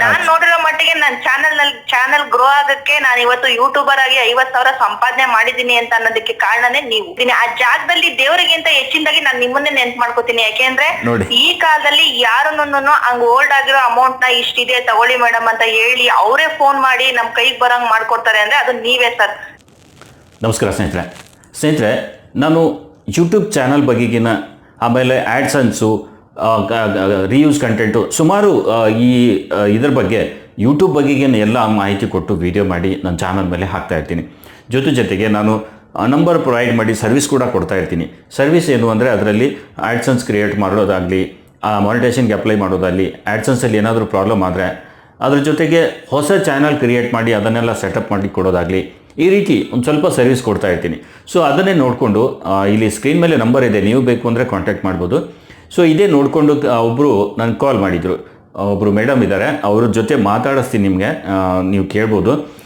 ನಾನ್ ನೋಡಿರೋ ಮಟ್ಟಿಗೆ ನನ್ ಚಾನೆಲ್ನಲ್ಲಿ ಚಾನೆಲ್ ಗ್ರೋ ಆಗಕ್ಕೆ ನಾನು ಇವತ್ತು ಯೂಟ್ಯೂಬರ್ ಆಗಿ ಐವತ್ ಸಾವಿರ ಸಂಪಾದನೆ ಮಾಡಿದೀನಿ ಅಂತ ಅನ್ನೋದಕ್ಕೆ ಕಾರಣನೇ ನೀವು ಇದೀನಿ. ಆ ಜಾಗದಲ್ಲಿ ದೇವರಿಗಿಂತ ಹೆಚ್ಚಿನದಾಗಿ ನಾನು ನಿಮ್ಮನ್ನೇ ನೆನ್ಪ್ ಮಾಡ್ಕೋತೀನಿ ಯಾಕೆಂದ್ರೆ ನೋಡಿ. ಈ ಕಾಲದಲ್ಲಿ ಯಾರನ್ನು ಹಂಗ್ ಓಲ್ಡ್ ಆಗಿರೋ ಅಮೌಂಟ್ನ ಇಷ್ಟಿದೆ ತಗೊಳ್ಳಿ ಮೇಡಮ್ ಅಂತ ಹೇಳಿ ಅವರೇ ಫೋನ್ ಮಾಡಿ ನಮ್ ಕೈಗೆ ಬರಂಗ್ ಮಾಡ್ಕೊಡ್ತಾರೆ ಅಂದ್ರೆ ಅದು ನೀವೇ ಸರ್ ನಮಸ್ಕಾರ ಸ್ನೇಹಿತರೆ ಸ್ನೇಹಿತರೆ ನಾನು ಯೂಟ್ಯೂಬ್ ಚಾನಲ್ ಬಗೆಗಿನ ಆಮೇಲೆ ಆ್ಯಡ್ಸನ್ಸು ರಿಯೂಸ್ ಕಂಟೆಂಟು ಸುಮಾರು ಈ ಇದರ ಬಗ್ಗೆ ಯೂಟ್ಯೂಬ್ ಬಗ್ಗೆಗೇನು ಎಲ್ಲ ಮಾಹಿತಿ ಕೊಟ್ಟು ವಿಡಿಯೋ ಮಾಡಿ ನನ್ನ ಚಾನಲ್ ಮೇಲೆ ಹಾಕ್ತಾ ಇರ್ತೀನಿ. ಜೊತೆ ಜೊತೆಗೆ ನಾನು ನಂಬರ್ ಪ್ರೊವೈಡ್ ಮಾಡಿ ಸರ್ವಿಸ್ ಕೂಡ ಕೊಡ್ತಾ ಇರ್ತೀನಿ. ಸರ್ವಿಸ್ ಏನು ಅಂದರೆ ಅದರಲ್ಲಿ ಆ್ಯಡ್ಸನ್ಸ್ ಕ್ರಿಯೇಟ್ ಮಾಡೋದಾಗಲಿ ಮಾನಿಟೇಷನ್ಗೆ ಅಪ್ಲೈ ಮಾಡೋದಾಗಲಿ ಆ್ಯಡ್ಸನ್ಸಲ್ಲಿ ಏನಾದರೂ ಪ್ರಾಬ್ಲಮ್ ಆದರೆ ಅದ್ರ ಜೊತೆಗೆ ಹೊಸ ಚಾನಲ್ ಕ್ರಿಯೇಟ್ ಮಾಡಿ ಅದನ್ನೆಲ್ಲ ಸೆಟಪ್ ಮಾಡಿ ಕೊಡೋದಾಗಲಿ, ಈ ರೀತಿ ಒಂದು ಸ್ವಲ್ಪ ಸರ್ವಿಸ್ ಕೊಡ್ತಾ ಇರ್ತೀನಿ. ಸೊ ಅದನ್ನೇ ನೋಡಿಕೊಂಡು ಇಲ್ಲಿ ಸ್ಕ್ರೀನ್ ಮೇಲೆ ನಂಬರ್ ಇದೆ. ನೀವು ಬೇಕು ಅಂದರೆ ಕಾಂಟ್ಯಾಕ್ಟ್ ಮಾಡ್ಬೋದು. ಸೊ ಇದೇ ನೋಡಿಕೊಂಡು ಒಬ್ಬರು ನನಗೆ ಕಾಲ್ ಮಾಡಿದರು. ಒಬ್ಬರು ಮೇಡಮ್ ಇದ್ದಾರೆ ಅವ್ರ ಜೊತೆ ಮಾತಾಡಿಸ್ತೀನಿ ನಿಮಗೆ. ನೀವು ಕೇಳ್ಬೋದು.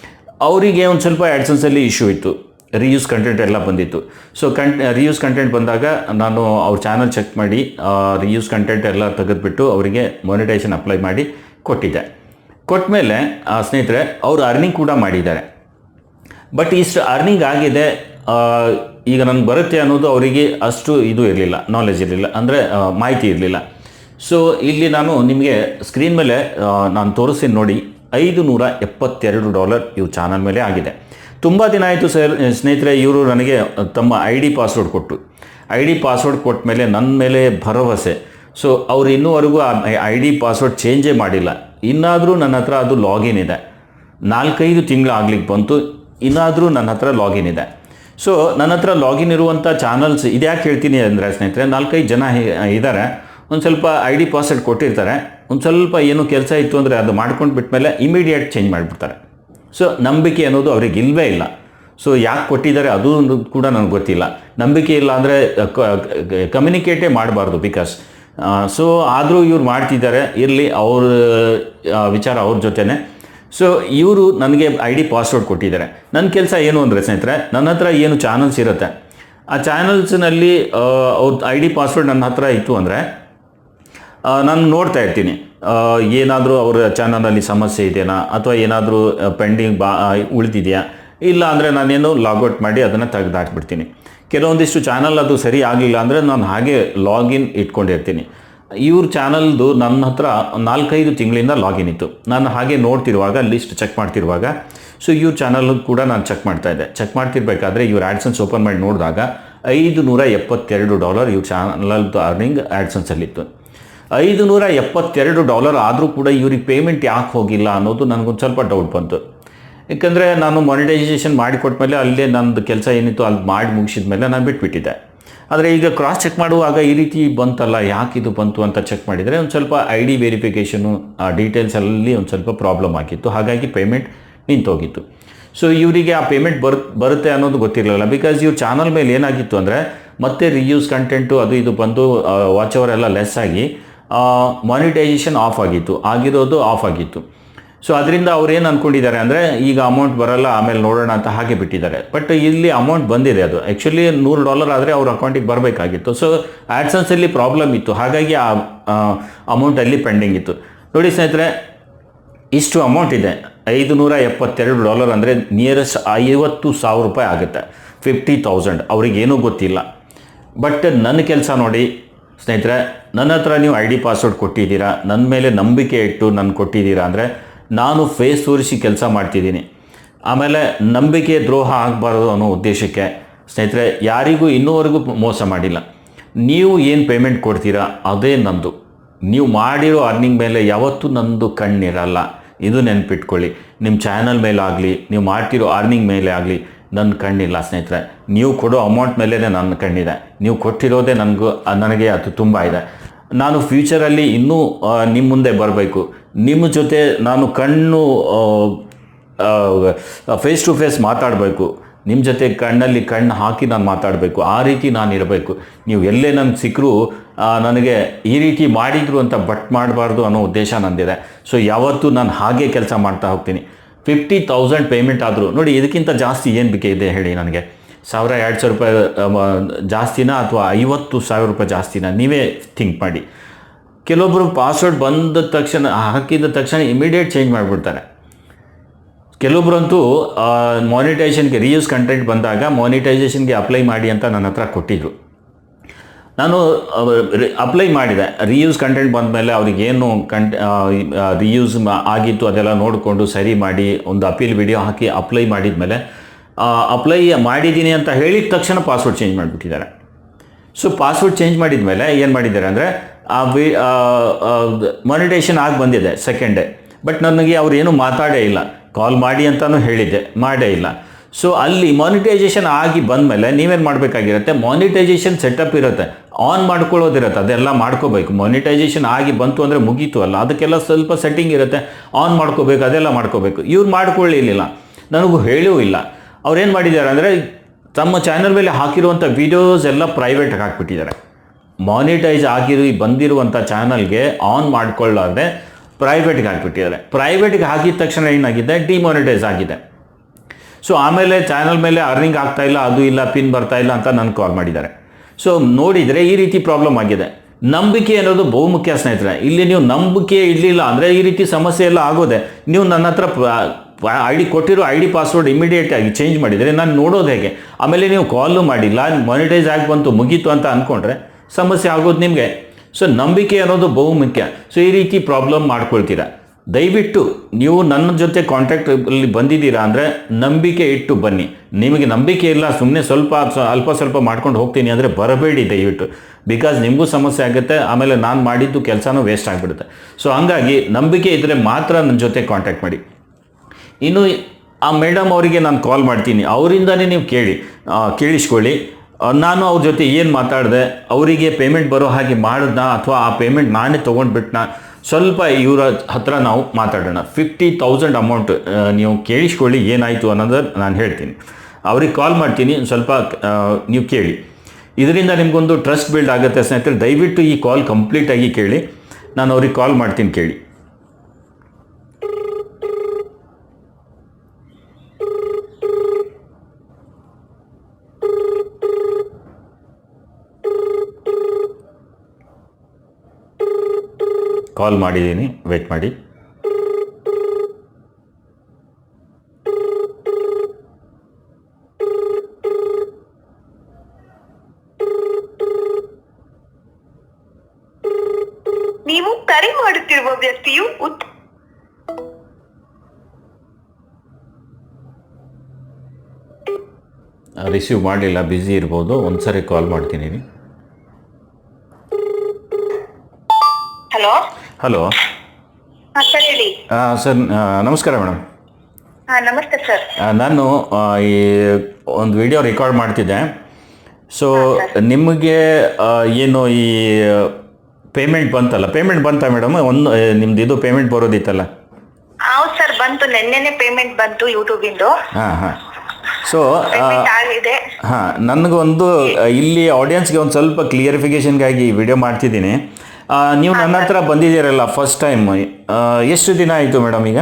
ಅವರಿಗೆ ಒಂದು ಸ್ವಲ್ಪ ಆ್ಯಡ್ಸನ್ಸಲ್ಲಿ ಇಶ್ಯೂ ಇತ್ತು. ರಿಯೂಸ್ ಕಂಟೆಂಟ್ ಎಲ್ಲ ಬಂದಿತ್ತು. ಸೊ ಕಂಟ್ ರಿಯೂಸ್ ಕಂಟೆಂಟ್ ಬಂದಾಗ ನಾನು ಅವ್ರ ಚಾನಲ್ ಚೆಕ್ ಮಾಡಿ ರಿಯೂಸ್ ಕಂಟೆಂಟ್ ಎಲ್ಲ ತೆಗೆದುಬಿಟ್ಟು ಅವರಿಗೆ ಮೊನಿಟೈಸೇಷನ್ ಅಪ್ಲೈ ಮಾಡಿ ಕೊಟ್ಟಿದ್ದೆ. ಆ, ಸ್ನೇಹಿತರೆ, ಅವರು ಅರ್ನಿಂಗ್ ಕೂಡ ಮಾಡಿದ್ದಾರೆ. ಬಟ್ ಇಷ್ಟು ಅರ್ನಿಂಗ್ ಆಗಿದೆ ಈಗ ನನಗೆ ಬರುತ್ತೆ ಅನ್ನೋದು ಅವರಿಗೆ ಅಷ್ಟು ಇದು ಇರಲಿಲ್ಲ ನಾಲೆಜ್ ಇರಲಿಲ್ಲ, ಅಂದರೆ ಮಾಹಿತಿ ಇರಲಿಲ್ಲ. ಸೊ ಇಲ್ಲಿ ನಾನು ನಿಮಗೆ ಸ್ಕ್ರೀನ್ ಮೇಲೆ ನಾನು ತೋರಿಸ್ತೀನಿ ನೋಡಿ ಐದು ನೂರ ಎಪ್ಪತ್ತೆರಡು ಡಾಲರ್ ಇವು ಚಾನಲ್ ಮೇಲೆ ಆಗಿದೆ. ತುಂಬ ದಿನ ಆಯಿತು ಸರ್ ಸ್ನೇಹಿತರೆ, ಇವರು ನನಗೆ ತಮ್ಮ ಐ ಡಿ ಪಾಸ್ವರ್ಡ್ ಕೊಟ್ಟು ಐ ಡಿ ಪಾಸ್ವರ್ಡ್ ಕೊಟ್ಟ ಮೇಲೆ ನನ್ನ ಮೇಲೆ ಭರವಸೆ. ಸೊ ಅವರು ಇನ್ನೂವರೆಗೂ ಆ ಐ ಡಿ ಪಾಸ್ವರ್ಡ್ ಚೇಂಜೇ ಮಾಡಿಲ್ಲ. ಇನ್ನಾದರೂ ನನ್ನ ಹತ್ರ ಅದು ಲಾಗಿನ್ ಇದೆ. ನಾಲ್ಕೈದು ತಿಂಗಳು ಆಗ್ಲಿಕ್ಕೆ ಬಂತು, ಇನ್ನಾದರೂ ನನ್ನ ಹತ್ರ ಲಾಗಿನ್ ಇದೆ. ಸೊ ನನ್ನ ಹತ್ರ ಲಾಗಿನ್ ಇರುವಂಥ ಚಾನಲ್ಸ್ ಇದ್ಯಾಕೆ ಹೇಳ್ತೀನಿ ಅಂದರೆ ಸ್ನೇಹಿತರೆ, ನಾಲ್ಕೈದು ಜನ ಇದ್ದಾರೆ ಒಂದು ಸ್ವಲ್ಪ ಐ ಡಿ ಪಾಸ್ವರ್ಡ್ ಕೊಟ್ಟಿರ್ತಾರೆ. ಒಂದು ಸ್ವಲ್ಪ ಏನು ಕೆಲಸ ಇತ್ತು ಅಂದರೆ ಅದು ಮಾಡ್ಕೊಂಡು ಬಿಟ್ಮೇಲೆ ಇಮಿಡಿಯೇಟ್ ಚೇಂಜ್ ಮಾಡಿಬಿಡ್ತಾರೆ. ಸೊ ನಂಬಿಕೆ ಅನ್ನೋದು ಅವ್ರಿಗೆ ಇಲ್ಲವೇ ಇಲ್ಲ. ಸೊ ಯಾಕೆ ಕೊಟ್ಟಿದ್ದಾರೆ ಅದು ಕೂಡ ನನಗೆ ಗೊತ್ತಿಲ್ಲ. ನಂಬಿಕೆ ಇಲ್ಲ ಅಂದರೆ ಕಮ್ಯುನಿಕೇಟೇ ಮಾಡಬಾರ್ದು ಬಿಕಾಸ್ ಸೊ ಆದರೂ ಇವ್ರು ಮಾಡ್ತಿದ್ದಾರೆ. ಇರಲಿ, ಅವ್ರ ವಿಚಾರ ಅವ್ರ ಜೊತೆನೆ. ಸೊ ಇವರು ನನಗೆ ಐ ಡಿ ಪಾಸ್ವರ್ಡ್ ಕೊಟ್ಟಿದ್ದಾರೆ. ನನ್ನ ಕೆಲಸ ಏನು ಅಂದರೆ ಸ್ನೇಹಿತರೆ ನನ್ನ ಹತ್ರ ಏನು ಚಾನಲ್ಸ್ ಇರುತ್ತೆ? ಆ ಚಾನಲ್ಸ್ನಲ್ಲಿ ಅವ್ರ ಐ ಡಿ ಪಾಸ್ವರ್ಡ್ ನನ್ನ ಹತ್ರ ಇತ್ತು ಅಂದರೆ ನಾನು ನೋಡ್ತಾ ಇರ್ತೀನಿ. ಏನಾದರೂ ಅವರ ಚಾನಲಲ್ಲಿ ಸಮಸ್ಯೆ ಇದೆಯಾ? ಅಥವಾ ಏನಾದರೂ ಪೆಂಡಿಂಗ್ ಬಾ ಉಳಿದಿದೆಯಾ? ಇಲ್ಲ ಅಂದರೆ ನಾನೇನು ಲಾಗೌಟ್ ಮಾಡಿ ಅದನ್ನು ತೆಗೆದು ಹಾಕ್ಬಿಡ್ತೀನಿ ಕೆಲವೊಂದಿಷ್ಟು ಚಾನಲ್ ಅದು ಸರಿ ಆಗಲಿಲ್ಲ ಅಂದರೆ ನಾನು ಹಾಗೆ ಲಾಗಿನ್ ಇಟ್ಕೊಂಡಿರ್ತೀನಿ. ಇವ್ರ ಚಾನಲ್ದು ನನ್ನ ಹತ್ರ ನಾಲ್ಕೈದು ತಿಂಗಳಿಂದ ಲಾಗಿನ್ ಇತ್ತು. ನಾನು ಹಾಗೆ ನೋಡ್ತಿರುವಾಗ, ಲಿಸ್ಟ್ ಚೆಕ್ ಮಾಡ್ತಿರುವಾಗ, ಸೊ ಇವ್ರ ಚಾನಲ್ ಕೂಡ ನಾನು ಚೆಕ್ ಮಾಡ್ತಾ ಇದ್ದೆ. ಚೆಕ್ ಮಾಡ್ತಿರ್ಬೇಕಾದ್ರೆ ಇವ್ರ ಆ್ಯಡ್ಸನ್ಸ್ ಓಪನ್ ಮಾಡಿ ನೋಡಿದಾಗ ಐದು ನೂರ ಎಪ್ಪತ್ತೆರಡು ಡಾಲರ್ ಇವ್ರ ಚಾನಲ್ದು ಅರ್ನಿಂಗ್ ಆ್ಯಡ್ಸನ್ಸಲ್ಲಿತ್ತು ಐದು ನೂರ ಎಪ್ಪತ್ತೆರಡು ಡಾಲರ್ ಆದರೂ ಕೂಡ ಇವ್ರಿಗೆ ಪೇಮೆಂಟ್ ಯಾಕೆ ಹೋಗಿಲ್ಲ ಅನ್ನೋದು ನನಗೊಂದು ಸ್ವಲ್ಪ ಡೌಟ್ ಬಂತು. ಯಾಕಂದರೆ ನಾನು ಮಾನಿಟೈಸೇಷನ್ ಮಾಡಿಕೊಟ್ಮೇಲೆ ಅಲ್ಲೇ ನಂದು ಕೆಲಸ ಏನಿತ್ತು ಅಲ್ಲಿ ಮಾಡಿ ಮುಗಿಸಿದ ಮೇಲೆ ನಾನು ಬಿಟ್ಬಿಟ್ಟಿದ್ದೆ. ಆದರೆ ಈಗ ಕ್ರಾಸ್ ಚೆಕ್ ಮಾಡುವಾಗ ಈ ರೀತಿ ಬಂತಲ್ಲ, ಯಾಕೆ ಇದು ಬಂತು ಅಂತ ಚೆಕ್ ಮಾಡಿದರೆ ಒಂದು ಸ್ವಲ್ಪ ಐ ಡಿ ವೆರಿಫಿಕೇಷನು ಆ ಡೀಟೇಲ್ಸಲ್ಲಿ ಒಂದು ಸ್ವಲ್ಪ ಪ್ರಾಬ್ಲಮ್ ಆಗಿತ್ತು. ಹಾಗಾಗಿ ಪೇಮೆಂಟ್ ನಿಂತೋಗಿತ್ತು. ಸೊ ಇವರಿಗೆ ಆ ಪೇಮೆಂಟ್ ಬರ್, ಬರುತ್ತೆ ಅನ್ನೋದು ಗೊತ್ತಿರಲಿಲ್ಲ. ಬಿಕಾಸ್ ಇವ್ರ ಚಾನಲ್ ಮೇಲೆ ಏನಾಗಿತ್ತು ಅಂದರೆ ಮತ್ತೆ ರಿಯೂಸ್ ಕಂಟೆಂಟು ಅದು ಇದು ಬಂದು ವಾಚ್ ಅವರ್ ಎಲ್ಲ ಲೆಸ್ ಆಗಿ ಮಾನಿಟೈಸೇಷನ್ ಆಫ್ ಆಗಿತ್ತು. ಆಗಿರೋದು ಆಫ್ ಆಗಿತ್ತು. ಸೊ ಅದರಿಂದ ಅವ್ರು ಏನು ಅಂದ್ಕೊಂಡಿದ್ದಾರೆ ಅಂದರೆ, ಈಗ ಅಮೌಂಟ್ ಬರಲ್ಲ, ಆಮೇಲೆ ನೋಡೋಣ ಅಂತ ಹಾಗೆ ಬಿಟ್ಟಿದ್ದಾರೆ. ಬಟ್ ಇಲ್ಲಿ ಅಮೌಂಟ್ ಬಂದಿದೆ ಅದು. ಆ್ಯಕ್ಚುಲಿ ನೂರು ಡಾಲರ್ ಆದರೆ ಅವ್ರ ಅಕೌಂಟಿಗೆ ಬರಬೇಕಾಗಿತ್ತು. ಸೊ ಆ್ಯಡ್ಸನ್ಸಲ್ಲಿ ಪ್ರಾಬ್ಲಮ್ ಇತ್ತು. ಹಾಗಾಗಿ ಆ ಅಮೌಂಟ್ ಅಲ್ಲಿ ಪೆಂಡಿಂಗ್ ಇತ್ತು. ನೋಡಿ ಸ್ನೇಹಿತರೆ, ಇಷ್ಟು ಅಮೌಂಟ್ ಇದೆ. ಐದು ನೂರ ಎಪ್ಪತ್ತೆರಡು ಡಾಲರ್ ಅಂದರೆ ನಿಯರೆಸ್ಟ್ ಐವತ್ತು ಸಾವಿರ ರೂಪಾಯಿ ಆಗುತ್ತೆ. ಫಿಫ್ಟಿ ತೌಸಂಡ್ ಅವ್ರಿಗೇನೂ ಗೊತ್ತಿಲ್ಲ. ಬಟ್ ನನ್ನ ಕೆಲಸ ನೋಡಿ, ಸ್ನೇಹಿತರೆ, ನನ್ನ ಹತ್ರ ನೀವು ಐ ಡಿ ಪಾಸ್ವರ್ಡ್ ಕೊಟ್ಟಿದ್ದೀರಾ? ನನ್ನ ಮೇಲೆ ನಂಬಿಕೆ ಇಟ್ಟು ನನ್ನ ಕೊಟ್ಟಿದ್ದೀರಾ ಅಂದರೆ ನಾನು ಫೇಸ್ ತೋರಿಸಿ ಕೆಲಸ ಮಾಡ್ತಿದ್ದೀನಿ. ಆಮೇಲೆ ನಂಬಿಕೆ ದ್ರೋಹ ಆಗಬಾರ್ದು ಅನ್ನೋ ಉದ್ದೇಶಕ್ಕೆ ಸ್ನೇಹಿತರೆ, ಯಾರಿಗೂ ಇನ್ನೂವರೆಗೂ ಮೋಸ ಮಾಡಿಲ್ಲ. ನೀವು ಏನು ಪೇಮೆಂಟ್ ಕೊಡ್ತೀರಾ? ಅದೇ ನಂದು. ನೀವು ಮಾಡಿರೋ ಅರ್ನಿಂಗ್ ಮೇಲೆ ಯಾವತ್ತೂ ನಂದು ಕಣ್ಣಿರಲ್ಲ. ಇದು ನೆನಪಿಟ್ಕೊಳ್ಳಿ. ನಿಮ್ಮ ಚಾನಲ್ ಮೇಲೆ ಆಗಲಿ, ನೀವು ಮಾಡ್ತಿರೋ ಅರ್ನಿಂಗ್ ಮೇಲೆ ಆಗಲಿ ನನ್ನ ಕಣ್ಣಿಲ್ಲ ಸ್ನೇಹಿತರೆ. ನೀವು ಕೊಡೋ ಅಮೌಂಟ್ ಮೇಲೇ ನನ್ನ ಕಣ್ಣಿದೆ. ನೀವು ಕೊಟ್ಟಿರೋದೇ ನನಗೂ ನನಗೆ ಅದು ತುಂಬ ಇದೆ. ನಾನು ಫ್ಯೂಚರಲ್ಲಿ ಇನ್ನೂ ನಿಮ್ಮ ಮುಂದೆ ಬರಬೇಕು. ನಿಮ್ಮ ಜೊತೆ ನಾನು ಕಣ್ಣು ಫೇಸ್ ಟು ಫೇಸ್ ಮಾತಾಡಬೇಕು. ನಿಮ್ಮ ಜೊತೆ ಕಣ್ಣಲ್ಲಿ ಕಣ್ಣು ಹಾಕಿ ನಾನು ಮಾತಾಡಬೇಕು. ಆ ರೀತಿ ನಾನು ಇರಬೇಕು. ನೀವು ಎಲ್ಲೇ ನನಗೆ ಸಿಕ್ಕರೂ ನನಗೆ ಈ ರೀತಿ ಮಾಡಿದ್ರು ಅಂತ ಬಟ್ ಮಾಡಬಾರ್ದು ಅನ್ನೋ ಉದ್ದೇಶ ನಂದಿದೆ. ಸೊ ಯಾವತ್ತೂ ನಾನು ಹಾಗೆ ಕೆಲಸ ಮಾಡ್ತಾ ಹೋಗ್ತೀನಿ. ಫಿಫ್ಟಿ ತೌಸಂಡ್ ಪೇಮೆಂಟ್ ಆದರೂ, ನೋಡಿ, ಇದಕ್ಕಿಂತ ಜಾಸ್ತಿ ಏನು ಬೇಕಿದೆ ಹೇಳಿ ನನಗೆ. ಸಾವಿರ ಎರಡು ಸಾವಿರ ರೂಪಾಯಿ ಜಾಸ್ತಿನಾ ಅಥವಾ ಐವತ್ತು ಸಾವಿರ ರೂಪಾಯಿ ಜಾಸ್ತಿನಾ? ನೀವೇ ಥಿಂಕ್ ಮಾಡಿ. ಕೆಲವೊಬ್ಬರು ಪಾಸ್ವರ್ಡ್ ಬಂದ ತಕ್ಷಣ, ಹಾಕಿದ ತಕ್ಷಣ ಇಮಿಡಿಯೇಟ್ ಚೇಂಜ್ ಮಾಡಿಬಿಡ್ತಾರೆ. ಕೆಲವೊಬ್ಬರಂತೂ ಮಾನಿಟೈಸೇಷನ್ಗೆ ರಿಯೂಸ್ ಕಂಟೆಂಟ್ ಬಂದಾಗ ಮಾನಿಟೈಸೇಷನ್ಗೆ ಅಪ್ಲೈ ಮಾಡಿ ಅಂತ ನನ್ನ ಹತ್ರ ಕೊಟ್ಟಿದ್ರು. ನಾನು ಅಪ್ಲೈ ಮಾಡಿದೆ. ರಿಯೂಸ್ ಕಂಟೆಂಟ್ ಬಂದಮೇಲೆ ಅವ್ರಿಗೆ ಏನು ಕಂಟ್ ರಿಯೂಸ್ ಆಗಿತ್ತು ಅದೆಲ್ಲ ನೋಡಿಕೊಂಡು ಸರಿ ಮಾಡಿ, ಒಂದು ಅಪೀಲ್ ವಿಡಿಯೋ ಹಾಕಿ ಅಪ್ಲೈ ಮಾಡಿದ್ಮೇಲೆ ಅಪ್ಲೈ ಮಾಡಿದ್ದೀನಿ ಅಂತ ಹೇಳಿದ ತಕ್ಷಣ ಪಾಸ್ವರ್ಡ್ ಚೇಂಜ್ ಮಾಡಿಬಿಟ್ಟಿದ್ದಾರೆ. ಸೊ ಪಾಸ್ವರ್ಡ್ ಚೇಂಜ್ ಮಾಡಿದ ಮೇಲೆ ಏನು ಮಾಡಿದ್ದಾರೆ ಅಂದರೆ, ಆ ವಿ ಮಾನಿಟೇಷನ್ ಆಗಿ ಬಂದಿದೆ ಸೆಕೆಂಡ್ ಡೇ ಬಟ್ ನನಗೆ ಅವ್ರು ಏನೂ ಮಾತಾಡೇ ಇಲ್ಲ. ಕಾಲ್ ಮಾಡಿ ಅಂತಲೂ ಹೇಳಿದ್ದೆ, ಮಾಡೇ ಇಲ್ಲ. ಸೊ ಅಲ್ಲಿ ಮಾನಿಟೈಸೇಷನ್ ಆಗಿ ಬಂದಮೇಲೆ ನೀವೇನು ಮಾಡಬೇಕಾಗಿರುತ್ತೆ ಮಾನಿಟೈಸೇಷನ್ ಸೆಟಪ್ ಇರುತ್ತೆ ಆನ್ ಮಾಡ್ಕೊಳ್ಳೋದಿರುತ್ತೆ, ಅದೆಲ್ಲ ಮಾಡ್ಕೋಬೇಕು. ಮಾನಿಟೈಸೇಷನ್ ಆಗಿ ಬಂತು ಅಂದರೆ ಮುಗೀತು ಅಲ್ಲ, ಅದಕ್ಕೆಲ್ಲ ಸ್ವಲ್ಪ ಸೆಟ್ಟಿಂಗ್ ಇರುತ್ತೆ ಆನ್ ಮಾಡ್ಕೋಬೇಕು, ಅದೆಲ್ಲ ಮಾಡ್ಕೋಬೇಕು. ಇವ್ರು ಮಾಡ್ಕೊಳ್ಳಿಲ್ಲ ನನಗೂ ಹೇಳೂ ಇಲ್ಲ. ಅವ್ರೇನು ಮಾಡಿದ್ದಾರೆ ಅಂದರೆ ತಮ್ಮ ಚಾನಲ್ ಮೇಲೆ ಹಾಕಿರುವಂಥ ವೀಡಿಯೋಸ್ ಎಲ್ಲ ಪ್ರೈವೇಟಾಗಿ ಹಾಕಿಬಿಟ್ಟಿದ್ದಾರೆ. ಮಾನಿಟೈಸ್ ಆಗಿರೋ ಬಂದಿರುವಂಥ ಚಾನಲ್ಗೆ ಆನ್ ಮಾಡ್ಕೊಳ್ಳಾರ್ದೆ ಪ್ರೈವೇಟ್ಗೆ ಹಾಕಿಬಿಟ್ಟಿದ್ದಾರೆ. ಪ್ರೈವೇಟ್ಗೆ ಹಾಕಿದ ತಕ್ಷಣ ಏನಾಗಿದೆ? ಡಿಮಾನಿಟೈಸ್ ಆಗಿದೆ. ಸೊ ಆಮೇಲೆ ಚಾನಲ್ ಮೇಲೆ ಅರ್ನಿಂಗ್ ಆಗ್ತಾ ಇಲ್ಲ, ಅದು ಇಲ್ಲ ಪಿನ್ ಬರ್ತಾ ಇಲ್ಲ ಅಂತ ನನ್ನ ಕಾಲ್ ಮಾಡಿದ್ದಾರೆ. ಸೊ ನೋಡಿದರೆ ಈ ರೀತಿ ಪ್ರಾಬ್ಲಮ್ ಆಗಿದೆ. ನಂಬಿಕೆ ಅನ್ನೋದು ಬಹುಮುಖ್ಯ ಸ್ನೇಹಿತರೆ. ಇಲ್ಲಿ ನೀವು ನಂಬಿಕೆ ಇರಲಿಲ್ಲ ಅಂದರೆ ಈ ರೀತಿ ಸಮಸ್ಯೆ ಎಲ್ಲ ಆಗೋದೆ. ನೀವು ನನ್ನ ಹತ್ರ ಐ ಡಿ ಕೊಟ್ಟಿರೋ ಐ ಡಿ ಪಾಸ್ವರ್ಡ್ ಇಮಿಡಿಯೇಟ್ ಆಗಿ ಚೇಂಜ್ ಮಾಡಿದರೆ ನಾನು ನೋಡೋದು ಹೇಗೆ? ಆಮೇಲೆ ನೀವು ಕಾಲು ಮಾಡಿಲ್ಲ ಮಾನಿಟೈಸ್ ಆಗಿ ಬಂತು, ಮುಗೀತು ಅಂತ ಅಂದ್ಕೊಂಡ್ರೆ ಸಮಸ್ಯೆ ಆಗೋದು ನಿಮಗೆ. ಸೊ ನಂಬಿಕೆ ಅನ್ನೋದು ಬಹುಮುಖ್ಯ. ಸೊ ಈ ರೀತಿ ಪ್ರಾಬ್ಲಮ್ ಮಾಡ್ಕೊಳ್ತೀರಾ? ದಯವಿಟ್ಟು ನೀವು ನನ್ನ ಜೊತೆ ಕಾಂಟ್ಯಾಕ್ಟ್ ಅಲ್ಲಿ ಬಂದಿದ್ದೀರಾ ಅಂದರೆ ನಂಬಿಕೆ ಇಟ್ಟು ಬನ್ನಿ. ನಿಮಗೆ ನಂಬಿಕೆ ಇಲ್ಲ ಸುಮ್ಮನೆ ಸ್ವಲ್ಪ ಅಲ್ಪ ಸ್ವಲ್ಪ ಮಾಡ್ಕೊಂಡು ಹೋಗ್ತೀನಿ ಅಂದರೆ ಬರಬೇಡಿ ದಯವಿಟ್ಟು. ಬಿಕಾಸ್ ನಿಮಗೂ ಸಮಸ್ಯೆ ಆಗುತ್ತೆ, ಆಮೇಲೆ ನಾನು ಮಾಡಿದ್ದು ಕೆಲಸನೂ ವೇಸ್ಟ್ ಆಗಿಬಿಡುತ್ತೆ. ಸೊ ಹಂಗಾಗಿ ನಂಬಿಕೆ ಇದ್ದರೆ ಮಾತ್ರ ನನ್ನ ಜೊತೆ ಕಾಂಟ್ಯಾಕ್ಟ್ ಮಾಡಿ. ಇನ್ನು ಆ ಮೇಡಮ್ ಅವರಿಗೆ ನಾನು ಕಾಲ್ ಮಾಡ್ತೀನಿ. ಅವರಿಂದನೇ ನೀವು ಕೇಳಿ ಕೇಳಿಸ್ಕೊಳ್ಳಿ. ನಾನು ಅವ್ರ ಜೊತೆ ಏನು ಮಾತಾಡಿದೆ, ಅವರಿಗೆ ಪೇಮೆಂಟ್ ಬರೋ ಹಾಗೆ ಮಾಡಿದ್ನ ಅಥವಾ ಆ ಪೇಮೆಂಟ್ ನಾನೇ ತೊಗೊಂಡ್ಬಿಟ್ನ? ಸ್ವಲ್ಪ ಇವರ ಹತ್ರ ನಾವು ಮಾತಾಡೋಣ. ಫಿಫ್ಟಿ ತೌಸಂಡ್ ಅಮೌಂಟ್ ನೀವು ಕೇಳಿಸ್ಕೊಳ್ಳಿ ಏನಾಯಿತು ಅನ್ನೋದು ನಾನು ಹೇಳ್ತೀನಿ. ಅವ್ರಿಗೆ ಕಾಲ್ ಮಾಡ್ತೀನಿ, ಸ್ವಲ್ಪ ನೀವು ಕೇಳಿ. ಇದರಿಂದ ನಿಮಗೊಂದು ಟ್ರಸ್ಟ್ ಬಿಲ್ಡ್ ಆಗುತ್ತೆ ಸ್ನೇಹಿತರೆ. ದಯವಿಟ್ಟು ಈ ಕಾಲ್ ಕಂಪ್ಲೀಟಾಗಿ ಕೇಳಿ. ನಾನು ಅವ್ರಿಗೆ ಕಾಲ್ ಮಾಡ್ತೀನಿ ಕೇಳಿ. ಕಾಲ್ ಮಾಡಿದ್ದೀನಿ ವೆಯ್ಟ್ ಮಾಡಿ. ನೀವು ಕರೆ ಮಾಡುತ್ತಿರುವ ವ್ಯಕ್ತಿಯು ಉತ್ ರಿಸೀವ್ ಮಾಡಲಿಲ್ಲ ಬ್ಯುಸಿ ಇರ್ಬೋದು ಒಂದ್ಸರಿ ಕಾಲ್ ಮಾಡ್ತೀನಿ. Hello hello. ಹಾ ಸರ್ ಹೇಳಿ. ಸರ್ ನಮಸ್ಕಾರ ಮೇಡಮ್. ಹಾ ನಮಸ್ತೆ ಸರ್. ನಾನು ಈ ಒಂದು ವಿಡಿಯೋ ರೆಕಾರ್ಡ್ ಮಾಡ್ತಿದ್ದೆ. ಸೊ ನಿಮಗೆ ಏನು ಈ ಪೇಮೆಂಟ್ ಬಂತಲ್ಲ? ಪೇಮೆಂಟ್ ಬಂತಾ ಮೇಡಮ್? ಒಂದು ನಿಮ್ದು ಇದು ಪೇಮೆಂಟ್ ಬರೋದಿತ್ತಲ್ಲ? ಹೌದು ಸರ್ ಬಂತು. ನಿನ್ನೆನೆ ಪೇಮೆಂಟ್ ಬಂತು ಯೂಟ್ಯೂಬ್ ಇಂದು ಹಾಂ. ಹಾಂ ಸೊ ಆಗಿದೆ. ಹಾಂ ನನಗೊಂದು ಇಲ್ಲಿ ಆಡಿಯನ್ಸ್ಗೆ ಒಂದು ಸ್ವಲ್ಪ ಕ್ಲಿಯರಿಫಿಕೇಷನ್ಗಾಗಿ ವಿಡಿಯೋ ಮಾಡ್ತಿದ್ದೀನಿ. ನೀವು ನನ್ನ ಹತ್ರ ಬಂದಿದ್ದೀರಲ್ಲ ಫಸ್ಟ್ ಟೈಮ್ ಎಷ್ಟು ದಿನ ಆಯಿತು ಮೇಡಮ್ ಈಗ?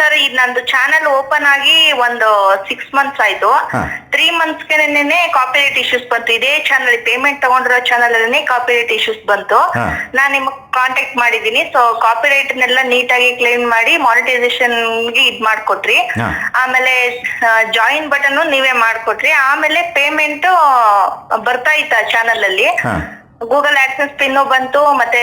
ಸರ್ ಇದು ನಂದು ಚಾನೆಲ್ ಓಪನ್ ಆಗಿ ಒಂದು ಸಿಕ್ಸ್ ಮಂತ್ಸ್ ಆಯ್ತು. ಹಾ. ತ್ರೀ ಮಂತ್ಸ್ಗೆ ಕಾಪಿರೇಟ್ ಇಶ್ಯೂಸ್ ಬಂತು. ಇದೇ ಚಾನಲ್ ಪೇಮೆಂಟ್ ತಗೊಂಡಿರೋ ಚಾನಲ್ ಅಲ್ಲೇ ಕಾಪಿರೇಟ್ ಇಶ್ಯೂಸ್ ಬಂತು. ಹಾ. ನಾನ್ ನಿಮಗ್ ಕಾಂಟ್ಯಾಕ್ಟ್ ಮಾಡಿದೀನಿ ಸೊ ಕಾಪಿರೇಟ್ ನೆಲ್ಲ ನೀಟಾಗಿ ಕ್ಲೇಮ್ ಮಾಡಿ ಮಾನಿಟೈಸೇಷನ್ಗೆ ಇದ್ ಮಾಡ್ಕೊಟ್ರಿ. ಹಾ. ಆಮೇಲೆ ಜಾಯಿನ್ ಬಟನ್ ನೀವೇ ಮಾಡ್ಕೊಟ್ರಿ. ಆಮೇಲೆ ಪೇಮೆಂಟ್ ಬರ್ತಾ ಇತ್ತ ಚಾನಲ್ ಅಲ್ಲಿ. ಹಾಂ. ಗೂಗಲ್ ಆಕ್ಸೆಸ್ ಪಿನ್ ಬಂತು ಮತ್ತೆ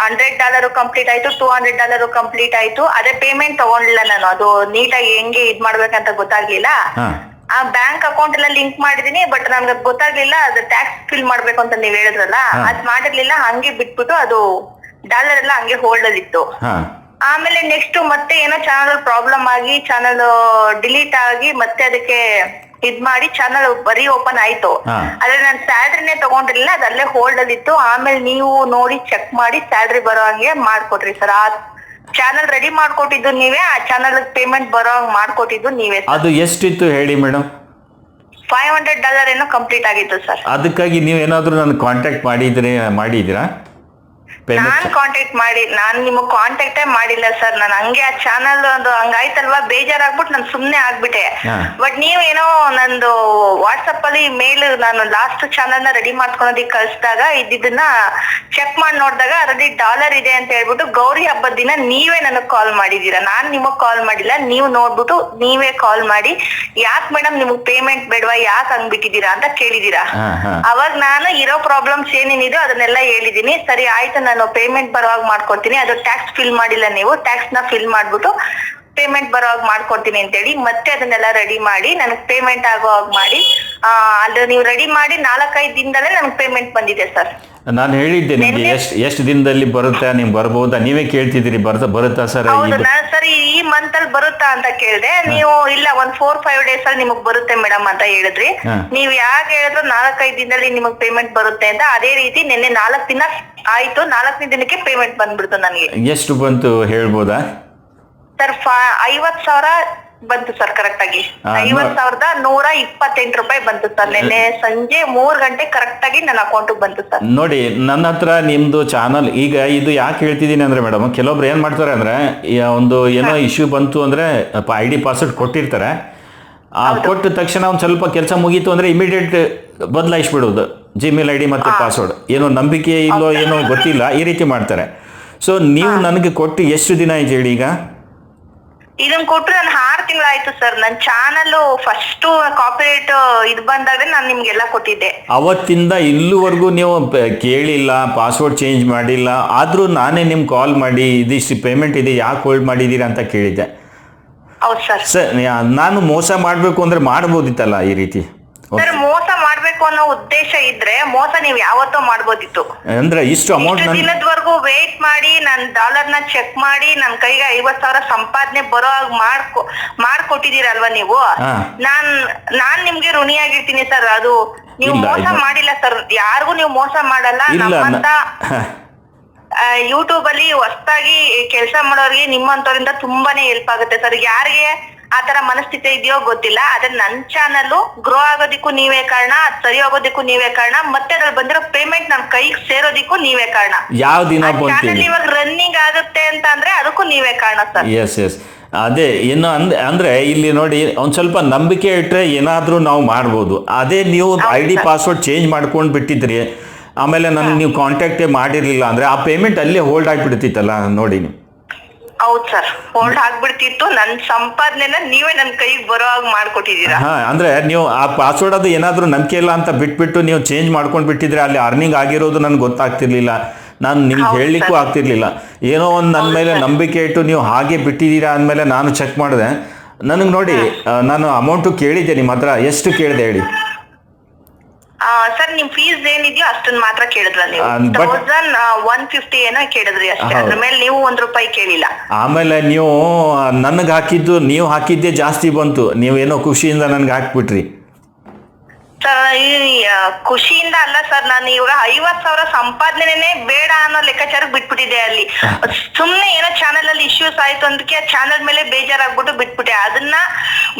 ಹಂಡ್ರೆಡ್ ಡಾಲರ್ ಕಂಪ್ಲೀಟ್ ಆಯ್ತು ಟೂ ಹಂಡ್ರೆಡ್ ಡಾಲರ್ ಕಂಪ್ಲೀಟ್ ಆಯ್ತು. ಅದೇ ಪೇಮೆಂಟ್ ತಗೊಂಡಿಲ್ಲ ನಾನು. ಅದು ನೀಟಾಗಿ ಹೆಂಗೆ ಇದ್ ಮಾಡ್ಬೇಕಂತ ಗೊತ್ತಾಗ್ಲಿಲ್ಲ. ಹಾಂ. ಆ ಬ್ಯಾಂಕ್ ಅಕೌಂಟ್ ಎಲ್ಲ ಲಿಂಕ್ ಮಾಡಿದೀನಿ ಬಟ್ ನನ್ಗೆ ಅದ್ ಗೊತ್ತಾಗ್ಲಿಲ್ಲ ಅದು ಟ್ಯಾಕ್ಸ್ ಫಿಲ್ ಮಾಡ್ಬೇಕು ಅಂತ ನೀವ್ ಹೇಳಿದ್ರಲ್ಲ ಹಾ. ಅದ್ ಮಾಡಿರ್ಲಿಲ್ಲ ಹಂಗೆ ಬಿಟ್ಬಿಟ್ಟು ಅದು ಡಾಲರ್ ಎಲ್ಲ ಹಂಗೆ ಹೋಲ್ಡ್ ಅಲ್ಲಿ ಇತ್ತು. ಹಾಂ. ಆಮೇಲೆ ನೆಕ್ಸ್ಟ್ ಮತ್ತೆ ಏನೋ ಚಾನಲ್ ಪ್ರಾಬ್ಲಮ್ ಆಗಿ ಚಾನಲ್ ಡಿಲೀಟ್ ಆಗಿ ಮತ್ತೆ ಅದಕ್ಕೆ ಇದ್ ಮಾಡಿ ಚಾನಲ್ ಬರೀ ಓಪನ್ ಆಯ್ತು. ಹಾ. ಆದ್ರೆ ನಾನು ಸ್ಯಾಲ್ರಿನೇ ತಗೊಂಡಿರ್ಲಿಲ್ಲ ಅದು ಅಲ್ಲೇ ಹೋಲ್ಡ್ ಅಲ್ಲಿ ಇತ್ತು. ಆಮೇಲೆ ನೀವು ನೋಡಿ ಚೆಕ್ ಮಾಡಿ ಸ್ಯಾಲ್ರಿ ಬರೋ ಹಂಗೆ ಮಾಡ್ಕೊಟ್ರಿ ಸರ್ ಆ ಚಾನಲ್ ರೆಡಿ ಮಾಡ್ಕೊಟ್ಟಿದ್ದು ನೀವೇ ಆ ಚಾನಲ್ ಪೇಮೆಂಟ್ ಬರೋ ಹಂಗ್ ಮಾಡ್ಕೊಟ್ಟಿದ್ದು ನೀವೇ ಅದು ಎಷ್ಟಿತ್ತು ಹೇಳಿ ಮೇಡಮ್ ಫೈವ್ ಹಂಡ್ರೆಡ್ ಡಾಲರ್ ಏನೋ ಕಂಪ್ಲೀಟ್ ಆಗಿತ್ತು ಸರ್ ಅದಕ್ಕಾಗಿ ನೀವೇನಾದರೂ ನನ್ನ ಕಾಂಟ್ಯಾಕ್ಟ್ ಮಾಡಿದ್ರೆ ಮಾಡಿದ್ದೀರಾ? ನಾನ್ ಕಾಂಟ್ಯಾಕ್ಟ್ ಮಾಡಿ ನಾನ್ ನಿಮಗ್ ಕಾಂಟ್ಯಾಕ್ಟೇ ಮಾಡಿಲ್ಲ ಸರ್. ನಾನು ಹಂಗೆ ಆ ಚಾನಲ್ ಒಂದು ಹಂಗಾಯ್ತಲ್ವಾ? ಬೇಜಾರಾಗ್ಬಿಟ್ಟು ನಾನು ಸುಮ್ನೆ ಆಗ್ಬಿಟ್ಟೆ. ಬಟ್ ನೀವೇನೋ ನಂದು ವಾಟ್ಸಪ್ ಅಲ್ಲಿ ಮೇಲ್ ನಾನು ಲಾಸ್ಟ್ ಚಾನಲ್ನ ರೆಡಿ ಮಾಡ್ಕೊಳೋದಿಕ್ ಕಳ್ಸಿದಾಗ ಇದ್ದಿದ್ದನ್ನ ಚೆಕ್ ಮಾಡಿ ನೋಡಿದಾಗ ಅದರಲ್ಲಿ ಡಾಲರ್ ಇದೆ ಅಂತ ಹೇಳ್ಬಿಟ್ಟು ಗೌರಿ ಹಬ್ಬದ ದಿನ ನೀವೇ ನನಗ್ ಕಾಲ್ ಮಾಡಿದೀರಾ. ನಾನ್ ನಿಮಗ್ ಕಾಲ್ ಮಾಡಿಲ್ಲ. ನೀವು ನೋಡ್ಬಿಟ್ಟು ನೀವೇ ಕಾಲ್ ಮಾಡಿ ಯಾಕ್ ಮೇಡಮ್ ನಿಮಗ್ ಪೇಮೆಂಟ್ ಬೇಡವಾ? ಯಾಕ್ ಹಂಗ್ ಬಿಟ್ಟಿದೀರ ಅಂತ ಕೇಳಿದೀರಾ. ಅವಾಗ ನಾನು ಇರೋ ಪ್ರಾಬ್ಲಮ್ಸ್ ಏನೇನಿದೆ ಅದನ್ನೆಲ್ಲ ಹೇಳಿದೀನಿ ಸರಿ ಆಯ್ತು ನಾನು ಪೇಮೆಂಟ್ ಬರುವಾಗ ಮಾಡ್ಕೊಡ್ತೀನಿ. ಅದು ಟ್ಯಾಕ್ಸ್ ಫಿಲ್ ಮಾಡಿಲ್ಲ ನೀವು ಟ್ಯಾಕ್ಸ್ನ ಫಿಲ್ ಮಾಡ್ಬಿಟ್ಟು ಪೇಮೆಂಟ್ ಬರೋವಾಗ ಮಾಡ್ಕೊಡ್ತೀನಿ ಅಂತೇಳಿ ಮತ್ತೆ ಅದನ್ನೆಲ್ಲ ರೆಡಿ ಮಾಡಿ ನನಗೆ ಪೇಮೆಂಟ್ ಆಗೋ ಹಾಗೆ ಮಾಡಿ ಆ, ಅದು ನೀವು ರೆಡಿ ಮಾಡಿ ನಾಲ್ಕೈದು ದಿನದಲ್ಲೇ ನನಗೆ ಪೇಮೆಂಟ್ ಬಂದಿದೆ ಸರ್ ನಾನು ಹೇಳಿದ್ದೆ ನಿಮಗೆ ಎಷ್ಟು ಎಷ್ಟು ದಿನದಲ್ಲಿ ಬರುತ್ತೆ ನೀವು ಬರ್ಬೋದಾ ನೀವೇ ಕೇಳ್ತಿದ್ದೀರಿ ಬರ್ತಾ ಬರುತ್ತಾ ಸರ್ ಹೌದು ನಾನು ಸರಿ ಈ ಮಂತ್ ಅಲ್ಲಿ ಬರುತ್ತಾ ಅಂತ ಕೇಳಿದೆ. ನೀವು ಇಲ್ಲ ಒಂದ್ ಫೋರ್ ಫೈವ್ ಡೇಸ್ ಅಲ್ಲಿ ನಿಮಗ್ ಬರುತ್ತೆ ಮೇಡಮ್ ಅಂತ ಹೇಳಿದ್ರಿ. ನೀವು ನೀವ್ ಯಾಕೆ ಹೇಳಿದ್ರು ನಾಲ್ಕೈದು ದಿನದಲ್ಲಿ ನಿಮಗ್ ಪೇಮೆಂಟ್ ಬರುತ್ತೆ ಅಂತ. ಅದೇ ರೀತಿ ನಿನ್ನೆ ನಾಲ್ಕು ದಿನ ಆಯ್ತು ನಾಲ್ಕನೇ ದಿನಕ್ಕೆ ಪೇಮೆಂಟ್ ಬಂದ್ಬಿಡ್ತು ನನಗೆ. ಎಷ್ಟು ಬಂತು ಹೇಳ್ಬೋದಾ? ಸರ್ ಐವತ್ ಸಾವಿರ ಬಂತು ಸರ್ ಕರೆಕ್ಟ್ ಆಗಿ. ಹಾ, ಐವತ್ ಸಾವಿರದ ನೂರ ಇಪ್ಪತ್ತೆಂಟು ರೂಪಾಯಿ ಬಂತು ಸರ್ ನಿನ್ನೆ ಸಂಜೆ ಮೂರ್ ಗಂಟೆ ಕರೆಕ್ಟ್ ಆಗಿ ನನ್ನ ಅಕೌಂಟ್ ಬಂತು ಸರ್. ನೋಡಿ ನನ್ನ ಹತ್ರ ನಿಮ್ದು ಚಾನಲ್ ಈಗ ಇದು ಯಾಕೆ ಹೇಳ್ತಿದ್ದೀನಿ ಅಂದ್ರೆ ಮೇಡಮ್ ಕೆಲವೊಬ್ರು ಏನ್ ಮಾಡ್ತಾರೆ ಅಂದ್ರೆ ಈ ಒಂದು ಏನೋ ಇಶ್ಯೂ ಬಂತು ಅಂದ್ರೆ ಐ ಡಿ ಪಾಸ್ವರ್ಡ್ ಕೊಟ್ಟಿರ್ತಾರೆ. ಆ ಕೊಟ್ಟ ತಕ್ಷಣ ಒಂದು ಸ್ವಲ್ಪ ಕೆಲಸ ಮುಗೀತು ಅಂದ್ರೆ ಇಮಿಡಿಯೇಟ್ ಬದಲಾಯಿಸ್ಬಿಡೋದು. ಜಿಮೇಲ್ ಐ ಡಿ ಮತ್ತೆ ಪಾಸ್ವರ್ಡ್ ಏನೋ ನಂಬಿಕೆ ಇಲ್ಲೋ ಏನೋ ಗೊತ್ತಿಲ್ಲ ಈ ರೀತಿ ಮಾಡ್ತಾರೆ. ಸೊ ನೀವು ನನಗೆ ಕೊಟ್ಟು ಎಷ್ಟು ದಿನ ಆಯ್ತು ಹೇಳಿ ಈಗ? ಇದನ್ ಕೊಟ್ಟು ನಾನು ಆರ್ ತಿಂಗಳಾಯ್ತು ಸರ್. ನನ್ ಚಾನಲ್ ಫಸ್ಟ್ ಕಾಪಿರೇಟ್ ಇದು ಬಂದಾಗ ನಾನು ನಿಮ್ಗೆಲ್ಲ ಕೊಟ್ಟಿದ್ದೆ. ಅವತ್ತಿಂದ ಇಲ್ಲಿವರೆಗೂ ನೀವು ಪ- ಕೇಳಿಲ್ಲ ಪಾಸ್ವರ್ಡ್ ಚೇಂಜ್ ಮಾಡಿಲ್ಲ. ಆದರೂ ನಾನೇ ನಿಮ್ಗೆ ಕಾಲ್ ಮಾಡಿ ಇದಿಷ್ಟು ಪೇಮೆಂಟ್ ಇದೆ ಯಾಕೆ ಹೋಲ್ಡ್ ಮಾಡಿದ್ದೀರಾ ಅಂತ ಕೇಳಿದ್ದೆ. ಹೌದ್ ಸರ್. ಸರ್ ನಾನು ಮೋಸ ಮಾಡಬೇಕು ಅಂದ್ರೆ ಮಾಡ್ಬೋದಿತ್ತಲ್ಲ ಈ ರೀತಿ? ಸರ್ ಮೋಸ ಮಾಡ್ಬೇಕು ಅನ್ನೋ ಉದ್ದೇಶ ಇದ್ರೆ ಮೋಸ ನೀವ್ ಯಾವತ್ತೋ ಮಾಡ್ಬೋದಿತ್ತು. ಅಂದ್ರೆ ಇಷ್ಟು ಅಮೌಂಟ್ ಇಷ್ಟು ನನ್ ದಿನದವರೆಗೂ ವೇಟ್ ಮಾಡಿ ನನ್ ಡಾಲರ್ನ ಚೆಕ್ ಮಾಡಿ ನನ್ ಕೈಗೆ ಐವತ್ ಸಾವಿರ ಸಂಪಾದನೆ ಬರೋ ಹಾಗೆ ಮಾಡ್ಕೊ ಮಾಡ್ಕೊಟ್ಟಿದೀರಲ್ವಾ ನೀವು? ಹಾ. ನಾನ್ ನಾನ್ ನಿಮ್ಗೆ ಋಣಿಯಾಗಿರ್ತೀನಿ ಸರ್. ಅದು ನೀವು ಇಲ್ಲ, ಮೋಸ ಇಲ್ಲ. ಮಾಡಿಲ್ಲ ಸರ್. ಯಾರಿಗೂ ನೀವು ಮೋಸ ಮಾಡಲ್ಲ. ಇಲ್ಲ ನಮ್ಮಂತ ಯೂಟ್ಯೂಬ್ ಅಲ್ಲಿ ಹೊಸದಾಗಿ ಕೆಲಸ ಮಾಡೋರಿಗೆ ನಿಮ್ಮಂತವರಿಂದ ತುಂಬಾನೇ ಹೆಲ್ಪ್ ಆಗುತ್ತೆ ಸರ್. ಯಾರಿಗೆ ಆತರ ಮನಸ್ಥಿತಿ ಇದೆಯೋ ಗೊತ್ತಿಲ್ಲ. ಆದ್ರೆ ನನ್ ಚಾನಲ್ ಗ್ರೋ ಆಗೋದಿಕ್ಕೂ ನೀವೇ ಕಾರಣ ಅದ್ ಸರಿ ಹೋಗೋದಿಕ್ಕೂ ನೀವೇ ಕಾರಣ ಮತ್ತೆ ಅದ್ರಲ್ಲಿ ಬಂದಿರೋ ಪೇಮೆಂಟ್ ನಮ್ ಕೈಗೆ ಸೇರೋದಿಕ್ಕೂ ನೀವೇ ಕಾರಣ. ಯಾವ ದಿನ ಚಾನಲ್ ಬಂತೀನಿ? ಇವಾಗ ರನ್ನಿಂಗ್ ಆಗುತ್ತೆ ಅಂತ ಅಂದ್ರೆ ಅದಕ್ಕೂ ನೀವೇ ಕಾರಣ ಸರ್. ಎಸ್ ಎಸ್ ಅದೇ ಏನು ಅಂದ್ ಅಂದ್ರೆ ಇಲ್ಲಿ ನೋಡಿ ಒಂದ್ ಸ್ವಲ್ಪ ನಂಬಿಕೆ ಇಟ್ಟರೆ ಏನಾದರೂ ನಾವು ಮಾಡ್ಬೋದು. ಅದೇ ನೀವು ಐ ಡಿ ಪಾಸ್ವರ್ಡ್ ಚೇಂಜ್ ಮಾಡ್ಕೊಂಡು ಬಿಟ್ಟಿದ್ರಿ ಆಮೇಲೆ ನನಗೆ ನೀವು ಕಾಂಟ್ಯಾಕ್ಟೇ ಮಾಡಿರಲಿಲ್ಲ ಅಂದರೆ ಆ ಪೇಮೆಂಟ್ ಅಲ್ಲೇ ಹೋಲ್ಡ್ ಆಗಿಬಿಡ್ತಿತ್ತಲ್ಲ ನೋಡಿ ನೀವು. ಹೌದ್ ಸರ್. ಹೋಲ್ಡ್ ಆಗ್ಬಿಡ್ತಿತ್ತು. ನನ್ ಸಂಪಾದನೆನ ನೀವೇ ನನ್ ಕೈಗೆ ಬರೋ ಹಾಗೆ ಮಾಡ್ಕೊಟ್ಟಿದ್ದೀರಾ? ಹಾಂ ಅಂದರೆ ನೀವು ಆ ಪಾಸ್ವರ್ಡ್ ಅದು ಏನಾದರೂ ನಂಬಿಕೆ ಇಲ್ಲ ಅಂತ ಬಿಟ್ಬಿಟ್ಟು ನೀವು ಚೇಂಜ್ ಮಾಡ್ಕೊಂಡು ಬಿಟ್ಟಿದ್ರೆ ಅಲ್ಲಿ ಅರ್ನಿಂಗ್ ಆಗಿರೋದು ನನಗೆ ಗೊತ್ತಾಗ್ತಿರ್ಲಿಲ್ಲ. ನಾನು ನಿಮ್ಗೆ ಹೇಳಲಿಕ್ಕೂ. ಆಗ್ತಿರ್ಲಿಲ್ಲ. ಏನೋ ಒಂದು ನನ್ನ ಮೇಲೆ ನಂಬಿಕೆ ಇಟ್ಟು ನೀವು ಹಾಗೆ ಬಿಟ್ಟಿದ್ದೀರಾ ಅಂದಮೇಲೆ ನಾನು ಚೆಕ್ ಮಾಡಿದೆ. ನನಗೆ ನೋಡಿ ನಾನು ಅಮೌಂಟು ಕೇಳಿದ್ದೆ ನಿಮ್ಮ ಹತ್ರ. ಎಷ್ಟು ಕೇಳಿದೆ ಹೇಳಿ? ಸರ್ ನಿಮ್ ಫೀಸ್ ಏನಿದೆಯೋ ಅಷ್ಟನ್ನ ಮಾತ್ರ ಕೇಳಿದ್ರ ನೀವು? ಆ, but- ತೌಸಂಡ್ ಒನ್ ಫಿಫ್ಟಿ ಏನೋ ಕೇಳಿದ್ರಿ ಅಷ್ಟೇ. ಅದ್ರ ಮೇಲೆ ನೀವು ಒಂದ್ ರೂಪಾಯಿ ಕೇಳಿಲ್ಲ. ಆಮೇಲೆ ನೀವು ನನಗೆ ಹಾಕಿದ್ದು ನೀವು ಹಾಕಿದ್ದೇ ಜಾಸ್ತಿ ಬಂತು. ನೀವೇನೋ ಖುಷಿಯಿಂದ ನನಗೆ ಹಾಕ್ಬಿಟ್ರಿ. ಸರ್ ಈ ಆ, ಖುಷಿಯಿಂದ ಅಲ್ಲ ಸರ್ ನಾನು ಇವಾಗ ಐವತ್ ಸಾವಿರ ಸಂಪಾದನೆನೇ ಬೇಡ ಅನ್ನೋ ಲೆಕ್ಕಾಚಾರಕ್ಕೆ ಬಿಟ್ಬಿಟ್ಟಿದೆ ಅಲ್ಲಿ. ಸುಮ್ನೆ ಏನೋ ಚಾನಲ್ ಅಲ್ಲಿ ಇಶ್ಯೂಸ್ ಆಯ್ತು ಅಂದಕ್ಕೆ ಆ ಚಾನಲ್ ಮೇಲೆ ಬೇಜಾರಾಗ್ಬಿಟ್ಟು ಬಿಟ್ಬಿಟ್ಟೆ. ಅದನ್ನ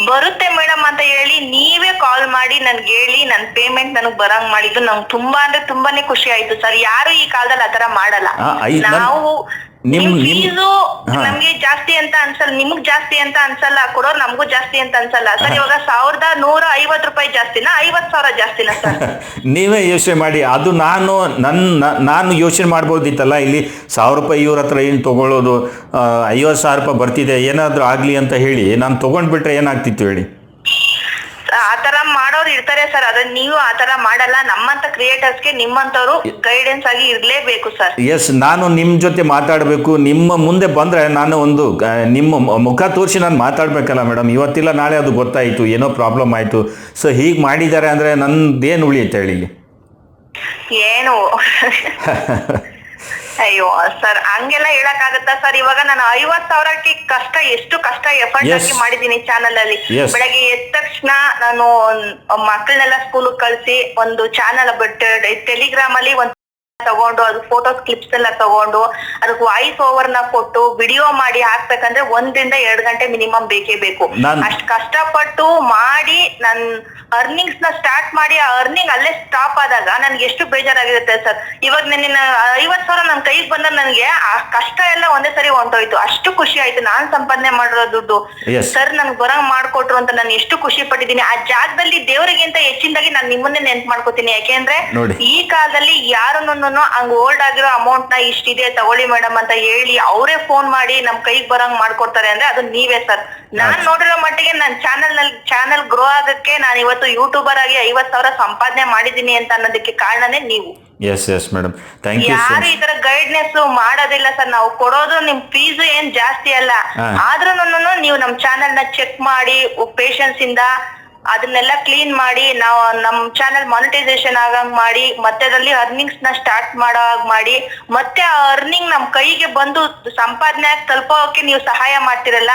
ಬರುತ್ತೆ ಮೇಡಮ್ ಅಂತ ಹೇಳಿ ನೀವೇ ಕಾಲ್ ಮಾಡಿ ನನ್ಗೆ ಹೇಳಿ ನನ್ ಪೇಮೆಂಟ್ ನನಗ್ ಬರಂಗ್ ಮಾಡಿದ್ದು. ನಂಗೆ ತುಂಬಾ ಅಂದ್ರೆ ತುಂಬಾನೇ ಖುಷಿ ಆಯ್ತು ಸರ್. ಯಾರು ಈ ಕಾಲದಲ್ಲಿ ಆತರ ಮಾಡಲ್ಲ. ಆ, ಐ- ನನ್- ನಾವು ನಿಮ್- ನಿಮ್ ನಿಮ್- ಫೀಸು ಹಾ. ನಮ್ಗೆ ಜಾಸ್ತಿ ಅಂತ ಅನ್ಸಲ್ಲ ನಿಮಗ್ ಜಾಸ್ತಿ ಅಂತ ಅನ್ಸಲ್ಲ ಕೊಡೋರ್ ನಮಗೂ ಜಾಸ್ತಿ ಅಂತ ಅನ್ಸಲ್ಲ. ಸರ್ ಇವಾಗ ಸಾವಿರದ ನೂರ ಐವತ್ ರೂಪಾಯಿ ಜಾಸ್ತಿನ? ಐವತ್ ಸಾವಿರ ಜಾಸ್ತಿನಾ ಸರ್? ನೀವೇ ಯೋಚನೆ ಮಾಡಿ. ಅದು ನಾನು ನನ್ನ ನಾನು ಯೋಚನೆ ಮಾಡ್ಬೋದಿತ್ತಲ್ಲ ಇಲ್ಲಿ ಸಾವಿರ ರೂಪಾಯಿ ಇವ್ರ ಹತ್ರ ಏನು ತೊಗೊಳ್ಳೋದು ಐವತ್ತು ಸಾವಿರ ರೂಪಾಯಿ ಬರ್ತಿದೆ ಏನಾದರೂ ಆಗಲಿ ಅಂತ ಹೇಳಿ ನಾನು ತೊಗೊಂಡ್ಬಿಟ್ರೆ ಏನಾಗ್ತಿತ್ತು ಹೇಳಿ? ಆತರ ಮಾಡೋರು ಇರ್ತಾರೆ ಸರ್. ಅದನ್ನ ನೀವು ಆತರ ಮಾಡಲ್ಲ. ನಮ್ಮಂತ ಕ್ರಿಯೇಟರ್ಸ್ಗೆ ನಿಮ್ಮಂತವ್ರು ಗೈಡೆನ್ಸ್ ಆಗಿ ಇರ್ಲೇಬೇಕು ಸರ್. ಎಸ್ ನಾನು ನಿಮ್ಮ ಜೊತೆ ಮಾತಾಡಬೇಕು. ನಿಮ್ಮ ಮುಂದೆ ಬಂದರೆ ನಾನು ಒಂದು ಆ, ನಿಮ್ಮ ಮ- ಮುಖ ತೋರಿಸಿ ನಾನು ಮಾತಾಡಬೇಕಲ್ಲ ಮೇಡಮ್. ಇವತ್ತಿಲ್ಲ ನಾಳೆ ಅದು ಗೊತ್ತಾಯಿತು. ಏನೋ ಪ್ರಾಬ್ಲಮ್ ಆಯಿತು. ಸೊ ಹೀಗೆ ಮಾಡಿದ್ದಾರೆ ಅಂದರೆ ನನ್ನದೇನು ಉಳಿಯುತ್ತೆ ಹೇಳಿ? ಏನು? ಅಯ್ಯೋ ಸರ್ ಹಂಗೆಲ್ಲ ಹೇಳಕ್ ಆಗತ್ತಾ ಸರ್ ಇವಾಗ ನಾನು ಐವತ್ ಸಾವಿರಕ್ಕೆ ಕಷ್ಟ ಎಷ್ಟು ಕಷ್ಟ ಎಫರ್ಟ್ Yes. ಹಾಕಿ ಮಾಡಿದೀನಿ ಚಾನಲ್ ಅಲ್ಲಿ Yes. ಬೆಳಗ್ಗೆ ಎದ್ದ ತಕ್ಷಣ ನಾನು ಮಕ್ಕಳನ್ನೆಲ್ಲ ಸ್ಕೂಲ್ ಕಳ್ಸಿ ಒಂದು ಚಾನಲ್ ಬಿಟ್ಟು ಟೆಲಿಗ್ರಾಮ್ ಅಲ್ಲಿ ಒಂದು ತಗೊಂಡು ಅದು ಫೋಟೋಸ್ ಕ್ಲಿಪ್ಸ್ ಎಲ್ಲ ತಗೊಂಡು ಅದಕ್ಕೆ ವಾಯ್ಸ್ ಓವರ್ನ ಕೊಟ್ಟು ವಿಡಿಯೋ ಮಾಡಿ ಹಾಕ್ಬೇಕಂದ್ರೆ ಒಂದರಿಂದ ಎರಡ್ ಗಂಟೆ ಮಿನಿಮಮ್ ಬೇಕೇ ಬೇಕು. ನಾನ್- ಅಷ್ಟ್ ಕಷ್ಟಪಟ್ಟು ಮಾಡಿ ನನ್ ಅರ್ನಿಂಗ್ಸ್ನ ಸ್ಟಾರ್ಟ್ ಮಾಡಿ ಆ ಅರ್ನಿಂಗ್ ಅಲ್ಲೇ ಸ್ಟಾಪ್ ಆದಾಗ ನನ್ಗೆ ಎಷ್ಟು ಬೇಜಾರಾಗಿರುತ್ತೆ ಸರ್. ಇವಾಗ ನಿನ್ನ ಐವತ್ ಸಾವಿರ ನನ್ ಕೈಗೆ ಬಂದ ನನ್ಗೆ ಆ ಕಷ್ಟ ಎಲ್ಲ ಒಂದೇ ಸರಿ ಹೊಂಟೋಯ್ತು. ಅಷ್ಟು ಖುಷಿ ಆಯ್ತು. ನಾನ್ ಸಂಪಾದನೆ ಮಾಡಿರೋ ದುಡ್ಡು. Yes. ಸರ್ ನನ್ಗೆ ಬರಂಗ್ ಮಾಡ್ಕೊಟ್ರು ಅಂತ ನಾನು ಎಷ್ಟು ಖುಷಿ ಪಟ್ಟಿದ್ದೀನಿ. ಆ ಜಾಗದಲ್ಲಿ ದೇವರಿಗಿಂತ ಹೆಚ್ಚಿನದಾಗಿ ನಾನು ನಿಮ್ಮನ್ನೇ ನೆನ್ಪ್ ಮಾಡ್ಕೋತೀನಿ. ಯಾಕೆಂದ್ರೆ ನೋಡಿ. ಈ ಕಾಲದಲ್ಲಿ ಯಾರನ್ನೂ ಹಂಗ್ ಓಲ್ಡ್ ಆಗಿರೋ ಅಮೌಂಟ್ನ ಇಷ್ಟಿದೆ ತಗೊಳ್ಳಿ ಮೇಡಮ್ ಅಂತ ಹೇಳಿ ಅವರೇ ಫೋನ್ ಮಾಡಿ ನಮ್ ಕೈಗೆ ಬರಂಗ್ ಮಾಡ್ಕೊಡ್ತಾರೆ ಅಂದ್ರೆ ಅದು ನೀವೇ ಸರ್ ನಾನ್ ನೋಡಿರೋ ಮಟ್ಟಿಗೆ ನನ್ ಚಾನೆಲ್ನಲ್ಲಿ ಚಾನೆಲ್ ಗ್ರೋ ಆಗಕ್ಕೆ ನಾನು ಇವತ್ತು ಯೂಟ್ಯೂಬರ್ ಆಗಿ ಐವತ್ ಸಾವಿರ ಸಂಪಾದನೆ ಮಾಡಿದೀನಿ ಅಂತ ಅನ್ನೋದಕ್ಕೆ ಕಾರಣನೇ ನೀವು. Yes yes madam thank you ಯಾರು ಈ ತರ ಗೈಡ್ನೆಸ್ ಮಾಡೋದಿಲ್ಲ ಸರ್ ನಾವು ಕೊಡೋದು ನಿಮ್ ಫೀಸ್ ಏನ್ ಜಾಸ್ತಿ ಅಲ್ಲ. ಆದ್ರೂ ನೀವು ನಮ್ ಚಾನೆಲ್ನ ಚೆಕ್ ಮಾಡಿ ಪೇಷನ್ಸ್ ಇಂದ ಅದನ್ನೆಲ್ಲ ಕ್ಲೀನ್ ಮಾಡಿ ನಾವು ನಮ್ ಚಾನೆಲ್ ಮಾನಿಟೈಸೇಷನ್ ಆಗಂಗ್ ಮಾಡಿ ಮತ್ತೆ ಅದರಲ್ಲಿ ಅರ್ನಿಂಗ್ಸ್ನ ಸ್ಟಾರ್ಟ್ ಮಾಡೋ ಹಾಗ್ ಮಾಡಿ ಮತ್ತೆ ಆ ಅರ್ನಿಂಗ್ ನಮ್ ಕೈಗೆ ಬಂದು ಸಂಪಾದನೆ ತಲುಪೋಕೆ ನೀವು ಸಹಾಯ ಮಾಡ್ತಿರಲ್ಲ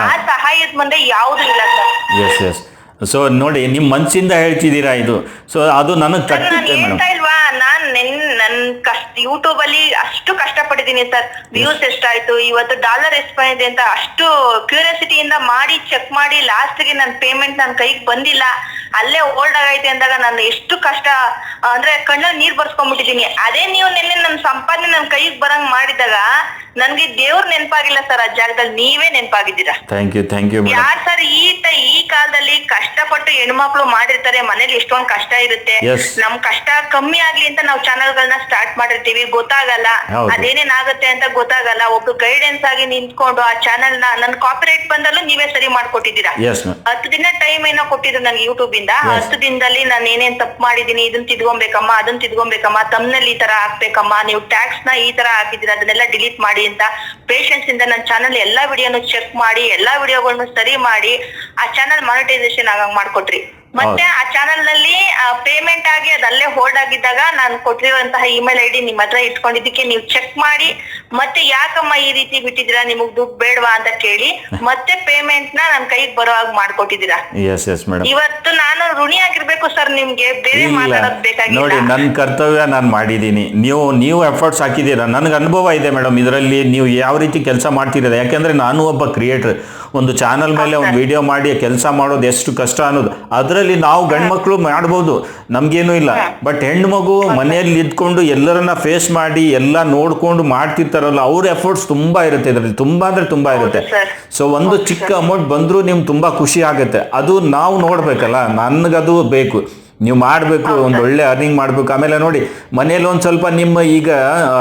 ಆ ಸಹಾಯದ ಮುಂದೆ ಯಾವ್ದು ಇಲ್ಲ ಸರ್. ಎಸ್ ಎಸ್ ಸೊ ನೋಡಿ ನಿಮ್ಮ ಮನಸ್ಸಿಂದ ಹೇಳ್ತಿದ್ದೀರಾ ಇದು? ಸೊ ಅದು ನನಗೆ ಮೇಡಮ್ ಹೇಳ್ತಾ ಇಲ್ವಾ? ನಾನ್ ನೆನ್ ಕಷ್ಟ ಯೂಟ್ಯೂಬ್ ಅಲ್ಲಿ ಅಷ್ಟು ಕಷ್ಟಪಟ್ಟಿದ್ದೀನಿ ಸರ್. ವ್ಯೂಸ್ ಎಷ್ಟಾಯ್ತು ಇವತ್ತು ಡಾಲರ್ ಎಷ್ಟು ಬಂದಿದೆ ಅಂತ ಅಷ್ಟು ಕ್ಯೂರಿಯಾಸಿಟಿಯಿಂದ ಮಾಡಿ ಚೆಕ್ ಮಾಡಿ ಲಾಸ್ಟ್ಗೆ ನನ್ ಪೇಮೆಂಟ್ ನನ್ ಕೈಗೆ ಬಂದಿಲ್ಲ. ಅಲ್ಲೇ ಓಲ್ಡ್ ಆಗೈತೆ ಅಂದಾಗ ನಾನು ಎಷ್ಟು ಕಷ್ಟ ಅಂದ್ರೆ ಕಣ್ಣಲ್ಲಿ ನೀರ್ ಬರ್ಸ್ಕೊಂಡ್ಬಿಟ್ಟಿದೀನಿ ಅದೇ ನೀವು ನಿನ್ನೆ ನನ್ನ ಸಂಪಾದನೆ ನನ್ ಕೈಗೆ ಬರಂಗ್ ಮಾಡಿದಾಗ ನನ್ಗೆ ದೇವ್ರ ನೆನಪಾಗಿಲ್ಲ ಸರ್ ಆ ಜಾಗದಲ್ಲಿ ನೀವೇ ನೆನಪಾಗಿದ್ದೀರಾ. Thank you thank you madam ಯಾರ್ ಸರ್ ಈ ತ- ಈ ಕಾಲದಲ್ಲಿ ಕಷ್ಟಪಟ್ಟು ಹೆಣ್ಮಕ್ಳು ಮಾಡಿರ್ತಾರೆ ಮನೇಲಿ ಎಷ್ಟೊಂದ್ ಕಷ್ಟ ಇರುತ್ತೆ. Yes. ನಮ್ ಕಷ್ಟ ಕಮ್ಮಿ ಆಗ್ಲಿ ಅಂತ ನಾವು ಚಾನಲ್ ಗಳನ್ನ ಸ್ಟಾರ್ಟ್ ಮಾಡಿರ್ತೀವಿ ಗೊತ್ತಾಗಲ್ಲ. ಹೌದು. ಅದೇನೇನ್ ಆಗುತ್ತೆ ಅಂತ ಗೊತ್ತಾಗಲ್ಲ. ಒಬ್ರು ಗೈಡೆನ್ಸ್ ಆಗಿ ನಿಂತ್ಕೊಂಡು ಆ ಚಾನಲ್ನ ನನ್ ಕಾಪಿರೈಟ್ ಬಂದಲ್ಲೂ ನೀವೇ ಸರಿ ಮಾಡ್ಕೊಟ್ಟಿದ್ದೀರಾ. ಎಸ್ ಮ್ಯಾಮ್ ಹತ್ತು ದಿನ ಟೈಮ್ ಏನೋ ಕೊಟ್ಟಿದ್ರು ನನ್ಗೆ ಯೂಟ್ಯೂಬ್ ಇಂದ. ಹತ್ತು ದಿನದಲ್ಲಿ ನಾನು ಏನೇನ್ ತಪ್ಪು ಮಾಡಿದೀನಿ ಇದನ್ನ ತಿದ್ಕೊಬೇಕಮ್ಮ ಅದನ್ನ ತಿದ್ಕೊಬೇಕಮ್ಮ ತಮ್ನಲ್ಲಿ ಈ ತರ ಹಾಕ್ಬೇಕಮ್ಮ ನೀವು ಟ್ಯಾಕ್ಸ್ನ ಈ ತರ ಹಾಕಿದೀರ ಅದನ್ನೆಲ್ಲ ಡಿಲೀಟ್ ಮಾಡಿ. ಅಂತ ಪೇಷನ್ಸ್ ಇಂದ ನನ್ನ ಚಾನಲ್ ಎಲ್ಲಾ ವಿಡಿಯೋನು ಚೆಕ್ ಮಾಡಿ, ಎಲ್ಲಾ ವಿಡಿಯೋಗಳನ್ನು ಸರಿ ಮಾಡಿ, ಆ ಚಾನಲ್ ಮಾನಿಟೈಸೇಷನ್ ಆಗಂಗ್ ಮಾಡ್ಕೊಟ್ರಿ. ಮತ್ತೆ ಆ ಚಾನಲ್ನಲ್ಲಿ ಪೇಮೆಂಟ್ ಆಗಿ ಅದಲ್ಲೇ ಹೋಲ್ಡ್ ಆಗಿದ್ದಾಗ ನಾನು ಕೊಟ್ಟಿರುವಂತಹ ಇಮೇಲ್ ಐ ಡಿ ನಿಮ್ ಹತ್ರ ಇಟ್ಕೊಂಡಿದ್ದಕ್ಕೆ ನೀವು ಚೆಕ್ ಮಾಡಿ ಮತ್ತೆ ಯಾಕಮ್ಮ ಈ ರೀತಿ ಬಿಟ್ಟಿದ್ದೀರಾ ನಿಮಗ್ ದುಡ್ಡು ಬೇಡವಾ ಅಂತ ಕೇಳಿ ಮತ್ತೆ ಪೇಮೆಂಟ್ನ ನನ್ ಕೈಗೆ ಬರೋ ಹಾಗೆ ಮಾಡ್ಕೊಟ್ಟಿದ್ದೀರಾ. ಎಸ್ ಎಸ್ ಮೇಡಮ್ ಇವತ್ತು ನಾನು ಋಣಿ ಆಗಿರ್ಬೇಕು ಸರ್ ನಿಮ್ಗೆ ಬೇರೆ ಮಾತಾಡೋದ್ ನೋಡಿ ಬೇಕಾಗಿಲ್ಲ ನನ್ನ ಕರ್ತವ್ಯ ನಾನು ಮಾಡಿದೀನಿ ನೀವು ನೀವು ಎಫರ್ಟ್ಸ್ ಹಾಕಿದ್ದೀರಾ? ನನಗೆ ಅನುಭವ ಇದೆ ಮೇಡಮ್ ಇದರಲ್ಲಿ ನೀವು ಯಾವ ರೀತಿ ಕೆಲಸ ಮಾಡ್ತಿರೋದು? ಯಾಕಂದ್ರೆ ನಾನು ಒಬ್ಬ ಕ್ರಿಯೇಟರ್ ಒಂದು ಚಾನಲ್ ಮೇಲೆ ಒಂದು ವಿಡಿಯೋ ಮಾಡಿ ಕೆಲಸ ಮಾಡೋದು ಎಷ್ಟು ಕಷ್ಟ ಅನ್ನೋದು. ಅದರಲ್ಲಿ ನಾವು ಗಂಡ್ಮಕ್ಳು ಮಾಡ್ಬೋದು. ನಮ್ಗೇನು ಇಲ್ಲ. ಬಟ್ ಹೆಣ್ಮಗು ಮನೆಯಲ್ಲಿ ಇದ್ಕೊಂಡು ಎಲ್ಲರನ್ನ ಫೇಸ್ ಮಾಡಿ ಎಲ್ಲ ನೋಡ್ಕೊಂಡು ಮಾಡ್ತಿರ್ತಾರಲ್ಲ ಅವ್ರ ಎಫರ್ಟ್ಸ್ ತುಂಬಾ ಇರುತ್ತೆ ಇದರಲ್ಲಿ. ತುಂಬಾ ಅಂದ್ರೆ ತುಂಬಾ ಇರುತ್ತೆ. ಸೊ ಒಂದು ಚಿಕ್ಕ ಅಮೌಂಟ್ ಬಂದರೂ ನಿಮ್ಗೆ ತುಂಬಾ ಖುಷಿ ಆಗುತ್ತೆ. ಅದು ನಾವು ನೋಡ್ಬೇಕಲ್ಲ ನನ್ಗದು ಬೇಕು. ನೀವು ಮಾಡಬೇಕು ಒಂದು ಒಳ್ಳೆ ಅರ್ನಿಂಗ್ ಮಾಡಬೇಕು. ಆಮೇಲೆ ನೋಡಿ ಮನೇಲಿ ಒಂದು ಸ್ವಲ್ಪ ನಿಮ್ಮ ಈಗ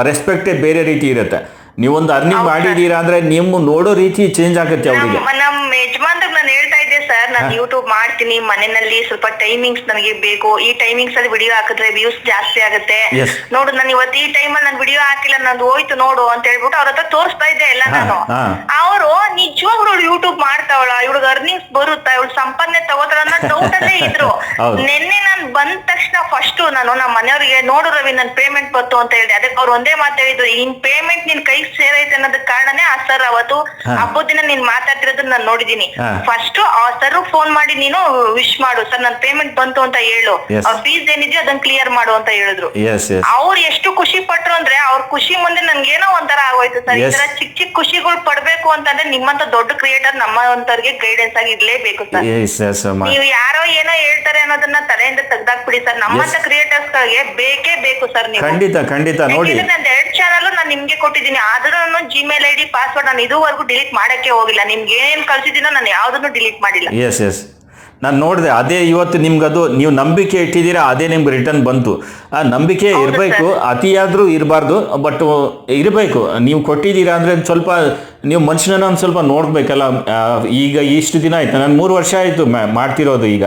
ರೆಸ್ಪೆಕ್ಟೇ ಬೇರೆ ರೀತಿ ಇರುತ್ತೆ. ನೀವೊಂದು ಅರ್ನಿಂಗ್ ಮಾಡಿದ್ದೀರಾ ಅಂದ್ರೆ ನಿಮ್ಮ ನೋಡೋ ರೀತಿ ಚೇಂಜ್ ಆಗುತ್ತೆ ಅವರಿಗೆ. ಇದ್ದೆ ಸರ್ ನಾನು ಯೂಟ್ಯೂಬ್ ಮಾಡ್ತೀನಿ ಮನೆಯಲ್ಲಿ ಸ್ವಲ್ಪ ಟೈಮಿಂಗ್ಸ್ ನನಗೆ ಬೇಕು ಈ ಟೈಮಿಂಗ್ಸ್ ಅಲ್ಲಿ ವಿಡಿಯೋ ಹಾಕಿದ್ರೆ ವ್ಯೂಸ್ ಜಾಸ್ತಿ ಆಗುತ್ತೆ Yes. ನೋಡು ನಾನು ಇವತ್ತು ಈ ಟೈಮ್ ಅಲ್ಲಿ ನಾನು ವಿಡಿಯೋ ಹಾಕಿಲ್ಲ ನಂದು ಹೋಯ್ತು ನೋಡು ಅಂತ ಹೇಳ್ಬಿಟ್ಟು ಅವ್ರ ಹತ್ರ ತೋರಿಸ್ತಾ ಇದ್ದೆ ಎಲ್ಲ ಹಾ, ನಾನು ಹಾ. ಅವರು ನಿಜವಾಗ್ಲೂ ಯೂಟ್ಯೂಬ್ ಮಾಡ್ತಾವಳ ಇವಳಿಗೆ ಅರ್ನಿಂಗ್ಸ್ ಬರುತ್ತಾ ಇವಳು ಸಂಪಾದನೆ ತಗೋತಾಳ ಅನ್ನೋ ಡೌಟ್ ಅಲ್ಲೇ ಇದ್ರು ಹೌದು. ನಿನ್ನೆ ನಾನು ಬಂದ ತಕ್ಷಣ ಫಸ್ಟ್ ನಾನು ನಮ್ಮ ಮನೆಯವ್ರಿಗೆ ನೋಡು ರವಿ ನನ್ ಪೇಮೆಂಟ್ ಬಂತು ಅಂತ ಹೇಳಿದೆ ಅದಕ್ಕೆ ಅವ್ರು ಒಂದೇ ಮಾತು ಹೇಳಿದ್ರು ಇನ್ ಪೇಮೆಂಟ್ ನಿನ್ ಕೈಗೆ ಸೇರೈತೆ ಅನ್ನೋದಕ್ಕೆ ಕಾರಣನೇ ಆ ಸರ್ ಅವತ್ತು ಹಾ. ಹಬ್ಬದ ದಿನ ನೀನ್ ಮಾತಾಡ್ತಿರೋದನ್ನ ನಾನು ನೋಡಿದೀನಿ ಹಾ. ಫಸ್ಟ್ ಸರ್ ಫೋನ್ ಮಾಡಿ ನೀನು ವಿಶ್ ಮಾಡು. ಸರ್ ನನ್ ಪೇಮೆಂಟ್ ಬಂತು ಅಂತ ಹೇಳು. Yes. ಫೀಸ್ ಏನಿದೆಯೋ ಅದನ್ನ ಕ್ಲಿಯರ್ ಮಾಡು ಅಂತ ಹೇಳಿದ್ರು. ಎಸ್ ಎಸ್ ಅವ್ರು ಎಷ್ಟು ಖುಷಿ ಪಟ್ರು ಅಂದ್ರೆ ಅವ್ರ ಖುಷಿ ಮುಂದೆ ನನ್ಗೇನೋ ಒಂಥರ ಆಗೋಯ್ತು ಸರ್ ಈ Yes. ತರ ಚಿಕ್ಕ ಚಿಕ್ಕ ಖುಷಿಗಳು ಪಡ್ಬೇಕು ಅಂತಂದ್ರೆ ನಿಮ್ಮಂತ ದೊಡ್ಡ ಕ್ರಿಯೇಟರ್ ನಮ್ಮಂತವ್ರಿಗೆ ಗೈಡೆನ್ಸ್ ಆಗಿ ಇರ್ಲೇಬೇಕು ಸರ್ ಎಸ್ ಎಸ್ ಅಮ್ಮ ನೀವು ಯಾರೋ ಏನೋ ಹೇಳ್ತಾರೆ ಅನ್ನೋದನ್ನ ತಲೆಯಿಂದ ತೆಗ್ದಾಕ್ಬಿಡಿ ಸರ್ ನಮ್ಮಂತ ಕ್ರಿಯೇಟರ್ಸ್ ಗಳಿಗೆ ಬೇಕೇ ಬೇಕು ಸರ್ ನೀವು. ಖಂಡಿತ ಖಂಡಿತ. ನೋಡಿ. ಯಾಕೆಂದ್ರೆ ನಂದು ಎರಡ್ ಚಾನಲ್ ನಾನು ನಿಮ್ಗೆ ಕೊಟ್ಟಿದ್ದೀನಿ. ಆದ್ರೂ ನಾನು ಜಿಮೇಲ್ ಐ ಡಿ ಪಾಸ್ವರ್ಡ್ ನಾನು ಇದುವರೆಗೂ ಡಿಲೀಟ್ ಮಾಡಕ್ಕೆ ಹೋಗಿಲ್ಲ. ನಿಮ್ಗೆ ಏನ್ ಕಳ್ಸಿದ್ದೀನೋ ನಾನು ಯಾವ್ದನ್ನು ಡಿಲೀಟ್ ಮಾಡಿಲ್ಲ. ಎಸ್ ಎಸ್ ನಾನು ನೋಡಿದೆ ಅದೇ ಇವತ್ತು ನಿಮ್ಗದು ನೀವು ನಂಬಿಕೆ ಇಟ್ಟಿದ್ದೀರಾ ಅದೇ ನಿಮ್ಗೆ ರಿಟರ್ನ್ ಬಂತು. ಆ ನಂಬಿಕೆ ಇರಬೇಕು ಅತಿಯಾದರೂ ಇರಬಾರ್ದು ಬಟ್ ಇರಬೇಕು. ನೀವು ಕೊಟ್ಟಿದ್ದೀರಾ ಅಂದರೆ ಸ್ವಲ್ಪ ನೀವು ಮನುಷ್ಯನ ಒಂದು ಸ್ವಲ್ಪ ನೋಡಬೇಕಲ್ಲ ಈಗ ಇಷ್ಟು ದಿನ ಆಯ್ತು ನಾನು ಮೂರು ವರ್ಷ ಆಯಿತು ಮಾಡ್ತಿರೋದು ಈಗ.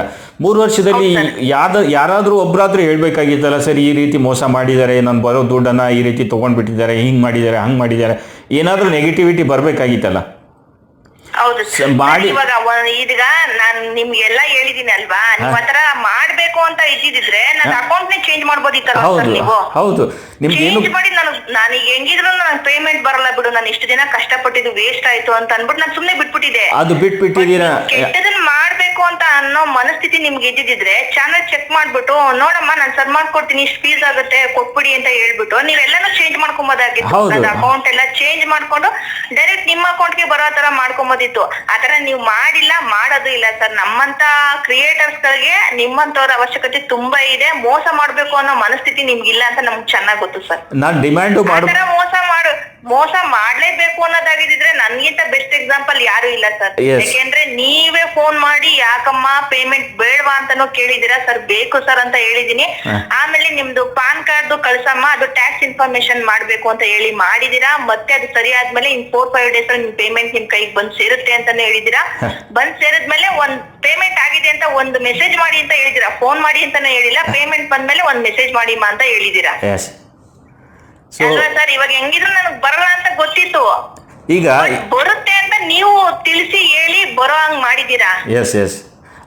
ಮೂರು ವರ್ಷದಲ್ಲಿ ಯಾವ್ದ ಯಾರಾದರೂ ಒಬ್ಬರಾದರೂ ಹೇಳಬೇಕಾಗಿತ್ತಲ್ಲ ಸರ್ ಈ ರೀತಿ ಮೋಸ ಮಾಡಿದ್ದಾರೆ ನಾನು ಬರೋ ದುಡ್ಡನ್ನು ಈ ರೀತಿ ತೊಗೊಂಡ್ಬಿಟ್ಟಿದ್ದಾರೆ ಹಿಂಗೆ ಮಾಡಿದ್ದಾರೆ ಹಂಗೆ ಮಾಡಿದ್ದಾರೆ. ಏನಾದರೂ ನೆಗೆಟಿವಿಟಿ ಬರಬೇಕಾಗಿತ್ತಲ್ಲ. ಹೌದು. ಇವಾಗ ನಾನ್ ನಿಮ್ಗೆಲ್ಲ ಹೇಳಿದೀನಿ ಅಲ್ವಾ? ನೀವ್ ಹತ್ರ ಮಾಡ್ಬೇಕು ಅಂತ ಇದ್ದಿದ್ರೆ ನನ್ನ ಅಕೌಂಟ್ ನೇ ಚೇಂಜ್ ಮಾಡ್ಬೋದಿತ್ತಲ್ಲ ಸರ್ ಹೌದು. ನೀವು? ಹೌದು. ನಿಮ್ಗೆ ಏನು ಚೇಂಜ್ ಮಾಡಿ ನಾನು ನಾನೀಗ ಹೆಂಗಿದ್ರು ನನ್ ಪೇಮೆಂಟ್ ಬರಲ್ಲ ಬಿಡು. ನಾನು ಇಷ್ಟು ದಿನ ಕಷ್ಟಪಟ್ಟಿದ್ದು ವೇಸ್ಟ್ ಆಯ್ತು ಅಂತ ಅನ್ಬಿಟ್ಟು ನಾನು ಸುಮ್ನೆ ಬಿಟ್ಬಿಟ್ಟಿದೆ ಅದು ಬಿಟ್ಬಿಟ್ಟಿದ್ದೀರಾ? ಕೆಟ್ಟದನ್ನ ಮಾಡ್ಬೇಕು ಬೇಕು ಅಂತ ಅನ್ನೋ ಮನಸ್ಥಿತಿ ನಿಮ್ಗೆ ಇದ್ದಿದ್ರೆ ಚಾನಲ್ ಚೆಕ್ ಮಾಡ್ಬಿಟ್ಟು ನೋಡಮ್ಮ ನಾನು ಸರ್ ಮಾಡ್ಕೊಡ್ತೀನಿ ಇಷ್ಟು ಫೀಸ್ ಆಗುತ್ತೆ ಕೊಟ್ಬಿಡಿ ಅಂತ ಹೇಳ್ಬಿಟ್ಟು ನೀವೆಲ್ಲಾನು ಚೇಂಜ್ ಮಾಡ್ಕೊಂಬೋದಾಗಿತ್ತು. ಹೌದು. ನನ್ನ ಅಕೌಂಟ್ ಎಲ್ಲ ಚೇಂಜ್ ಮಾಡ್ಕೊಂಡು ಡೈರೆಕ್ಟ್ ನಿಮ್ಮ ಅಕೌಂಟ್ಗೆ ಬರೋ ತರ ಮಾಡ್ಕೊಂಬೋದಿತ್ತು ಆತರ ನೀವು ಮಾಡಿಲ್ಲ ಮಾಡೋದು ಇಲ್ಲ ಸರ್. ನಮ್ಮಂತ ಕ್ರಿಯೇಟರ್ಸ್ ಗಳಿಗೆ ನಿಮ್ಮಂತವ್ರ ಅವಶ್ಯಕತೆ ತುಂಬಾ ಇದೆ. ಮೋಸ ಮಾಡ್ಬೇಕು ಅನ್ನೋ ಮನಸ್ಥಿತಿ ನಿಮ್ಗಿಲ್ಲ ಅಂತ ನಮ್ಗೆ ಚೆನ್ನಾಗ್ ಗೊತ್ತು ಸರ್. ನಾನು ಡಿಮ್ಯಾಂಡ್ ಮಾಡು. ಮೋಸ ಮಾಡು. ಮೋಸ ಮಾಡ್ಲೇಬೇಕು ಅನ್ನೋದಾಗಿದ್ರೆ ನನ್ಗಿಂತ ಬೆಸ್ಟ್ ಎಕ್ಸಾಂಪಲ್ ಯಾರು ಇಲ್ಲ ಸರ್. Yes. ಯಾಕೆಂದ್ರೆ ನೀವೇ ಫೋನ್ ಮಾಡಿ ಯಾಕಮ್ಮ ಪೇಮೆಂಟ್ ಬೇಡವಾ ಅಂತಾನು ಕೇಳಿದೀರಾ ಸರ್? ಬೇಕು ಸರ್ ಅಂತ ಹೇಳಿದೀನಿ ಆಮೇಲೆ ನಿಮ್ದು ಪಾನ್ ಕಾರ್ಡ್ ಕಳ್ಸಮ್ಮ ಅದು ಟ್ಯಾಕ್ಸ್ ಇನ್ಫಾರ್ಮೇಶನ್ ಮಾಡ್ಬೇಕು ಅಂತ ಹೇಳಿ ಮಾಡಿದೀರಾ ಮತ್ತೆ ಅದು ಸರಿ ಆದ್ಮೇಲೆ ಇನ್ ಫೋರ್ ಫೈವ್ ಡೇಸ್ ಅಲ್ಲಿ ನಿಮ್ ಪೇಮೆಂಟ್ ನಿಮ್ ಕೈಗೆ ಬಂದ್ ಸೇರುತ್ತೆ ಅಂತಾನೆ ಹೇಳಿದೀರಾ. ಬಂದ್ ಸೇರಿದ್ಮೇಲೆ ಒಂದ್ ಪೇಮೆಂಟ್ ಆಗಿದೆ ಅಂತ ಒಂದು ಮೆಸೇಜ್ ಮಾಡಿ ಅಂತ ಹೇಳಿದಿರಾ ಫೋನ್ ಮಾಡಿ ಅಂತಾನೆ ಹೇಳಿಲ್ಲ ಪೇಮೆಂಟ್ ಬಂದ್ಮೇಲೆ ಒಂದ್ ಮೆಸೇಜ್ ಮಾಡಿಮ್ಮ ಅಂತ ಹೇಳಿದೀರಾ ಎಸ್ ಸೊ ಸರ್ ಇವಾಗ ಹೆಂಗಿದ್ರು ನನಗ್ ಬರಲ್ಲ ಅಂತ ಗೊತ್ತಿತ್ತು. ಈಗ ಬರುತ್ತೆ ಅಂತ ನೀವು ತಿಳಿಸಿ ಹೇಳಿ ಬರೋ ಹಂಗ್ ಮಾಡಿದೀರಾ ಎಸ್ ಎಸ್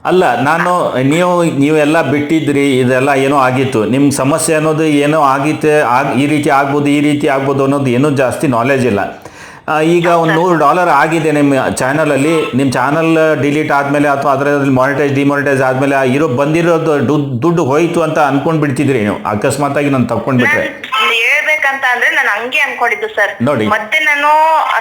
ಅಲ್ಲ ನಾನು ನೀವು ನೀವೆಲ್ಲ ಬಿಟ್ಟಿದ್ರಿ ಇದೆಲ್ಲ ಏನೋ ಆಗಿತ್ತು. ನಿಮ್ಮ ಸಮಸ್ಯೆ ಅನ್ನೋದು ಏನೋ ಆಗಿತ್ತೆ ಆಗ ಈ ರೀತಿ ಆಗ್ಬೋದು ಈ ರೀತಿ ಆಗ್ಬೋದು ಅನ್ನೋದು ಏನೂ ಜಾಸ್ತಿ ನಾಲೆಜ್ ಇಲ್ಲ. ಆ, ಈಗ ಒಂದು ನೂರು ಡಾಲರ್ ಆಗಿದೆ ನಿಮ್ಮ ಚಾನಲಲ್ಲಿ ನಿಮ್ಮ ಚಾನಲ್ ಡಿಲೀಟ್ ಆದಮೇಲೆ ಅಥವಾ ಅದರಲ್ಲಿ ಮಾನಿಟೈಸ್ ಡಿಮಾನಿಟೈಸ್ ಆದಮೇಲೆ ಇರೋ ಬಂದಿರೋದು ದುಡ್ಡು ದುಡ್ಡು ಹೋಯ್ತು ಅಂತ ಅನ್ಕೊಂಡು ಬಿಡ್ತಿದ್ರಿ ನೀವು. ಅಕಸ್ಮಾತಾಗಿ ನಾನು ತಗೊಂಡ್ಬಿಟ್ರೆ ಹೇಳ್ಬೇಕಂತ ಅಂದ್ರೆ ನಾನು ಹಂಗೆ ಅನ್ಕೊಂಡಿದ್ದು ಸರ್ ನೋಡಿ. ಮತ್ತೆ ನಾನು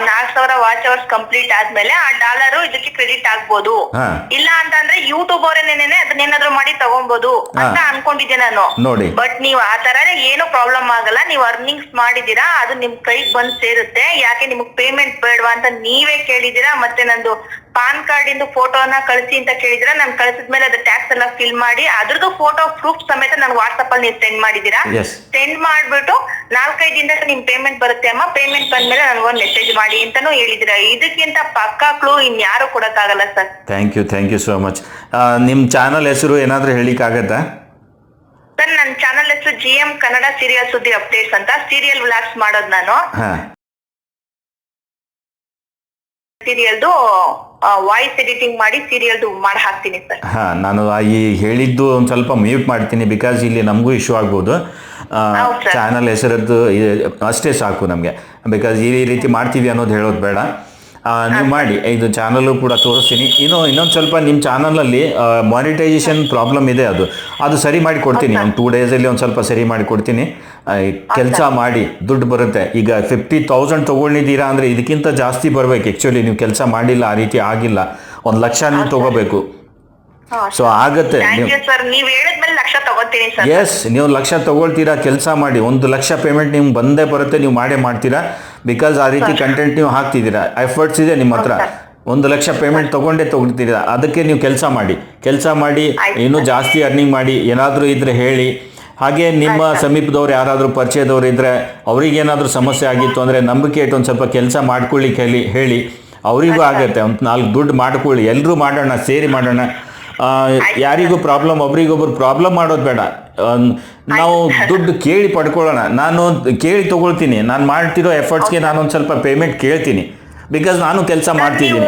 ನಾಲ್ಕ್ ಸಾವಿರ ವಾಚ್ ಅವರ್ಸ್ ಕಂಪ್ಲೀಟ್ ಆದ್ಮೇಲೆ ಆ ಡಾಲರ್ ಇದಕ್ಕೆ ಕ್ರೆಡಿಟ್ ಆಗ್ಬೋದು ಹಾ. ಇಲ್ಲ ಅಂತ ಅಂದ್ರೆ ಯೂಟ್ಯೂಬ್ ಅವರೇನೇನೆ ಅದನ್ನೇನಾದ್ರೂ ಮಾಡಿ ತಗೊಬಹುದು ಅಂತ ಹಾ. ಅನ್ಕೊಂಡಿದ್ದೆ ನಾನು ನೋಡಿ. ಬಟ್ ನೀವು ಆ ತರ ಏನು ಪ್ರಾಬ್ಲಮ್ ಆಗಲ್ಲ ನೀವು ಅರ್ನಿಂಗ್ಸ್ ಮಾಡಿದೀರಾ ಅದು ನಿಮ್ ಕೈಗೆ ಬಂದ್ ಸೇರುತ್ತೆ ಯಾಕೆ ನಿಮಗ್ ಪೇಮೆಂಟ್ ಬೇಡವಾ ಅಂತ ನೀವೇ ಕೇಳಿದೀರಾ ಮತ್ತೆ ನಂದು ಪಾನ್ ಕಾರ್ಡ್ ಇಂದು ಫೋಟೋನ ಕಳಿಸಿ ಅಂತ ಕೇಳಿದಿರಾ ನಾನು ಕಳಿಸಿದ್ಮೇಲೆ ಅದು ಟ್ಯಾಕ್ಸ್ ಎಲ್ಲ ಫಿಲ್ ಮಾಡಿ ಅದ್ರದ್ದು ಫೋಟೋ ಪ್ರೂಫ್ ಸಮೇತ ನಾನು ವಾಟ್ಸಪ್ ಅಲ್ಲಿ ನೀವು ಸೆಂಡ್ ಮಾಡಿದೀರಾ Yes. ಸೆಂಡ್ ಮಾಡ್ಬಿಟ್ಟು ನಾಲ್ಕೈದು ದಿನದಲ್ಲಿ ನಿಮ್ ಪೇಮೆಂಟ್ ಬರುತ್ತೆ ಅಮ್ಮ. ಪೇಮೆಂಟ್ ಬಂದ್ಮೇಲೆ ಒಂದು ಮೆಸೇಜ್ ಮಾಡಿ ಅಂತಾನು ಹೇಳಿದಿರ ಇದಕ್ಕಿಂತ ಪಕ್ಕಾ ಕ್ಲೂ ಇನ್ಯಾರು ಕೊಡಕ್ಕಾಗಲ್ಲ sir? Thank you thank you so much ನಿಮ್ಮ ಚಾನಲ್ ಹೆಸರು ಏನಾದರೂ ಹೇಳಿಕ್ಕಾಗತ್ತಾ? ಸರ್ ನನ್ನ ಚಾನಲ್ ಹೆಸರು ಜಿ ಎಂ ಕನ್ನಡ ಸೀರಿಯಲ್ ಸುದ್ದಿ ಅಪ್ಡೇಟ್ಸ್ ಅಂತ. ಸೀರಿಯಲ್ ವ್ಲಾಗ್ಸ್ ಮಾಡೋದು ನಾನು. ಹಾಂ. ಸೀರಿಯಲ್ದು ವಾಯ್ಸ್ ಎಡಿಟಿಂಗ್ ಮಾಡಿ ಸೀರಿಯಲ್ದು ಮಾಡಿ ಹಾಕ್ತೀನಿ ಸರ್. ಹಾಂ ನಾನು ಆ ಈ ಹೇಳಿದ್ದು ಒಂದು ಸ್ವಲ್ಪ ಮ್ಯೂಟ್ ಮಾಡ್ತೀನಿ ಬಿಕಾಸ್ ಇಲ್ಲಿ ನಮಗೂ ಇಶ್ಯೂ ಆಗ್ಬೋದು. ಚಾನಲ್ ಹೆಸರದ್ದು ಅಷ್ಟೇ ಸಾಕು ನಮಗೆ. ಬಿಕಾಸ್ ಈ ರೀತಿ ಮಾಡ್ತೀವಿ ಅನ್ನೋದು ಹೇಳೋದು ಬೇಡ. ನೀವು ಮಾಡಿ ಇದು ಚಾನಲ್ಲು ಕೂಡ ತೋರಿಸ್ತೀನಿ. ಇನ್ನು ಇನ್ನೊಂದು ಸ್ವಲ್ಪ ನಿಮ್ಮ ಚಾನಲಲ್ಲಿ ಮಾನಿಟೈಸೇಷನ್ ಪ್ರಾಬ್ಲಮ್ ಇದೆ ಅದು. ಅದು ಸರಿ ಮಾಡಿ ಕೊಡ್ತೀನಿ ಒಂದು ಟೂ ಡೇಸಲ್ಲಿ ಒಂದು ಸ್ವಲ್ಪ ಸರಿ ಮಾಡಿ ಕೊಡ್ತೀನಿ ಕೆಲಸ ಮಾಡಿ ದುಡ್ಡು ಬರುತ್ತೆ. ಈಗ ಫಿಫ್ಟಿ ತೌಸಂಡ್ ತೊಗೊಂಡಿದ್ದೀರಾ ಅಂದರೆ ಇದಕ್ಕಿಂತ ಜಾಸ್ತಿ ಬರಬೇಕು. ಆ್ಯಕ್ಚುಲಿ ನೀವು ಕೆಲಸ ಮಾಡಿಲ್ಲ ಆ ರೀತಿ ಆಗಿಲ್ಲ. ಒಂದು ಲಕ್ಷ ನೀವು ತೊಗೋಬೇಕು. ಸೊ ಆಗತ್ತೆ. ನೀವು ಎಸ್ ನೀವು ಲಕ್ಷ ತಗೊಳ್ತೀರಾ? ಕೆಲಸ ಮಾಡಿ. ಒಂದು ಲಕ್ಷ ಪೇಮೆಂಟ್ ನಿಮ್ಗೆ ಬಂದೇ ಬರುತ್ತೆ ನೀವು ಮಾಡೇ ಮಾಡ್ತೀರಾ? ಬಿಕಾಸ್ ಆ ರೀತಿ ಕಂಟೆಂಟ್ ನೀವು ಹಾಕ್ತಿದ್ದೀರಾ? ಎಫರ್ಟ್ಸ್ ಇದೆ ನಿಮ್ಮ ಹತ್ರ. ಒಂದು ಲಕ್ಷ ಪೇಮೆಂಟ್ ತಗೊಂಡೇ ತಗೊಳ್ತೀರಾ? ಅದಕ್ಕೆ ನೀವು ಕೆಲಸ ಮಾಡಿ. ಕೆಲಸ ಮಾಡಿ ಇನ್ನೂ ಜಾಸ್ತಿ ಅರ್ನಿಂಗ್ ಮಾಡಿ ಏನಾದರೂ ಇದ್ರೆ ಹೇಳಿ. ಹಾಗೆ ನಿಮ್ಮ ಸಮೀಪದವ್ರು ಯಾರಾದರೂ ಪರಿಚಯದವ್ರು ಇದ್ದರೆ ಅವ್ರಿಗೇನಾದರೂ ಸಮಸ್ಯೆ ಆಗಿತ್ತು ಅಂದರೆ ನಂಬಿಕೆ ಇಟ್ಟು ಒಂದು ಸ್ವಲ್ಪ ಕೆಲಸ ಮಾಡ್ಕೊಳ್ಳಿ ಕೇಳಿ ಹೇಳಿ. ಅವರಿಗೂ ಆಗುತ್ತೆ. ಒಂದು ನಾಲ್ಕು ದುಡ್ಡು ಮಾಡ್ಕೊಳ್ಳಿ. ಎಲ್ಲರೂ ಮಾಡೋಣ ಸೇರಿ ಮಾಡೋಣ. ಯಾರಿಗೂ ಪ್ರಾಬ್ಲಮ್ ಒಬ್ರಿಗೊಬ್ರು ಪ್ರಾಬ್ಲಮ್ ಮಾಡೋದು ಬೇಡ. ನಾವು ದುಡ್ಡು ಕೇಳಿ ಪಡ್ಕೊಳ್ಳೋಣ. ನಾನು ಕೇಳಿ ತಗೊಳ್ತೀನಿ. ನಾನು ಮಾಡ್ತಿರೋ ಎಫರ್ಟ್ಸ್ಗೆ ನಾನು ಒಂದು ಸ್ವಲ್ಪ ಪೇಮೆಂಟ್ ಕೇಳ್ತೀನಿ. ಬಿಕಾಸ್ ನಾನು ಕೆಲಸ ಮಾಡ್ತೀನಿ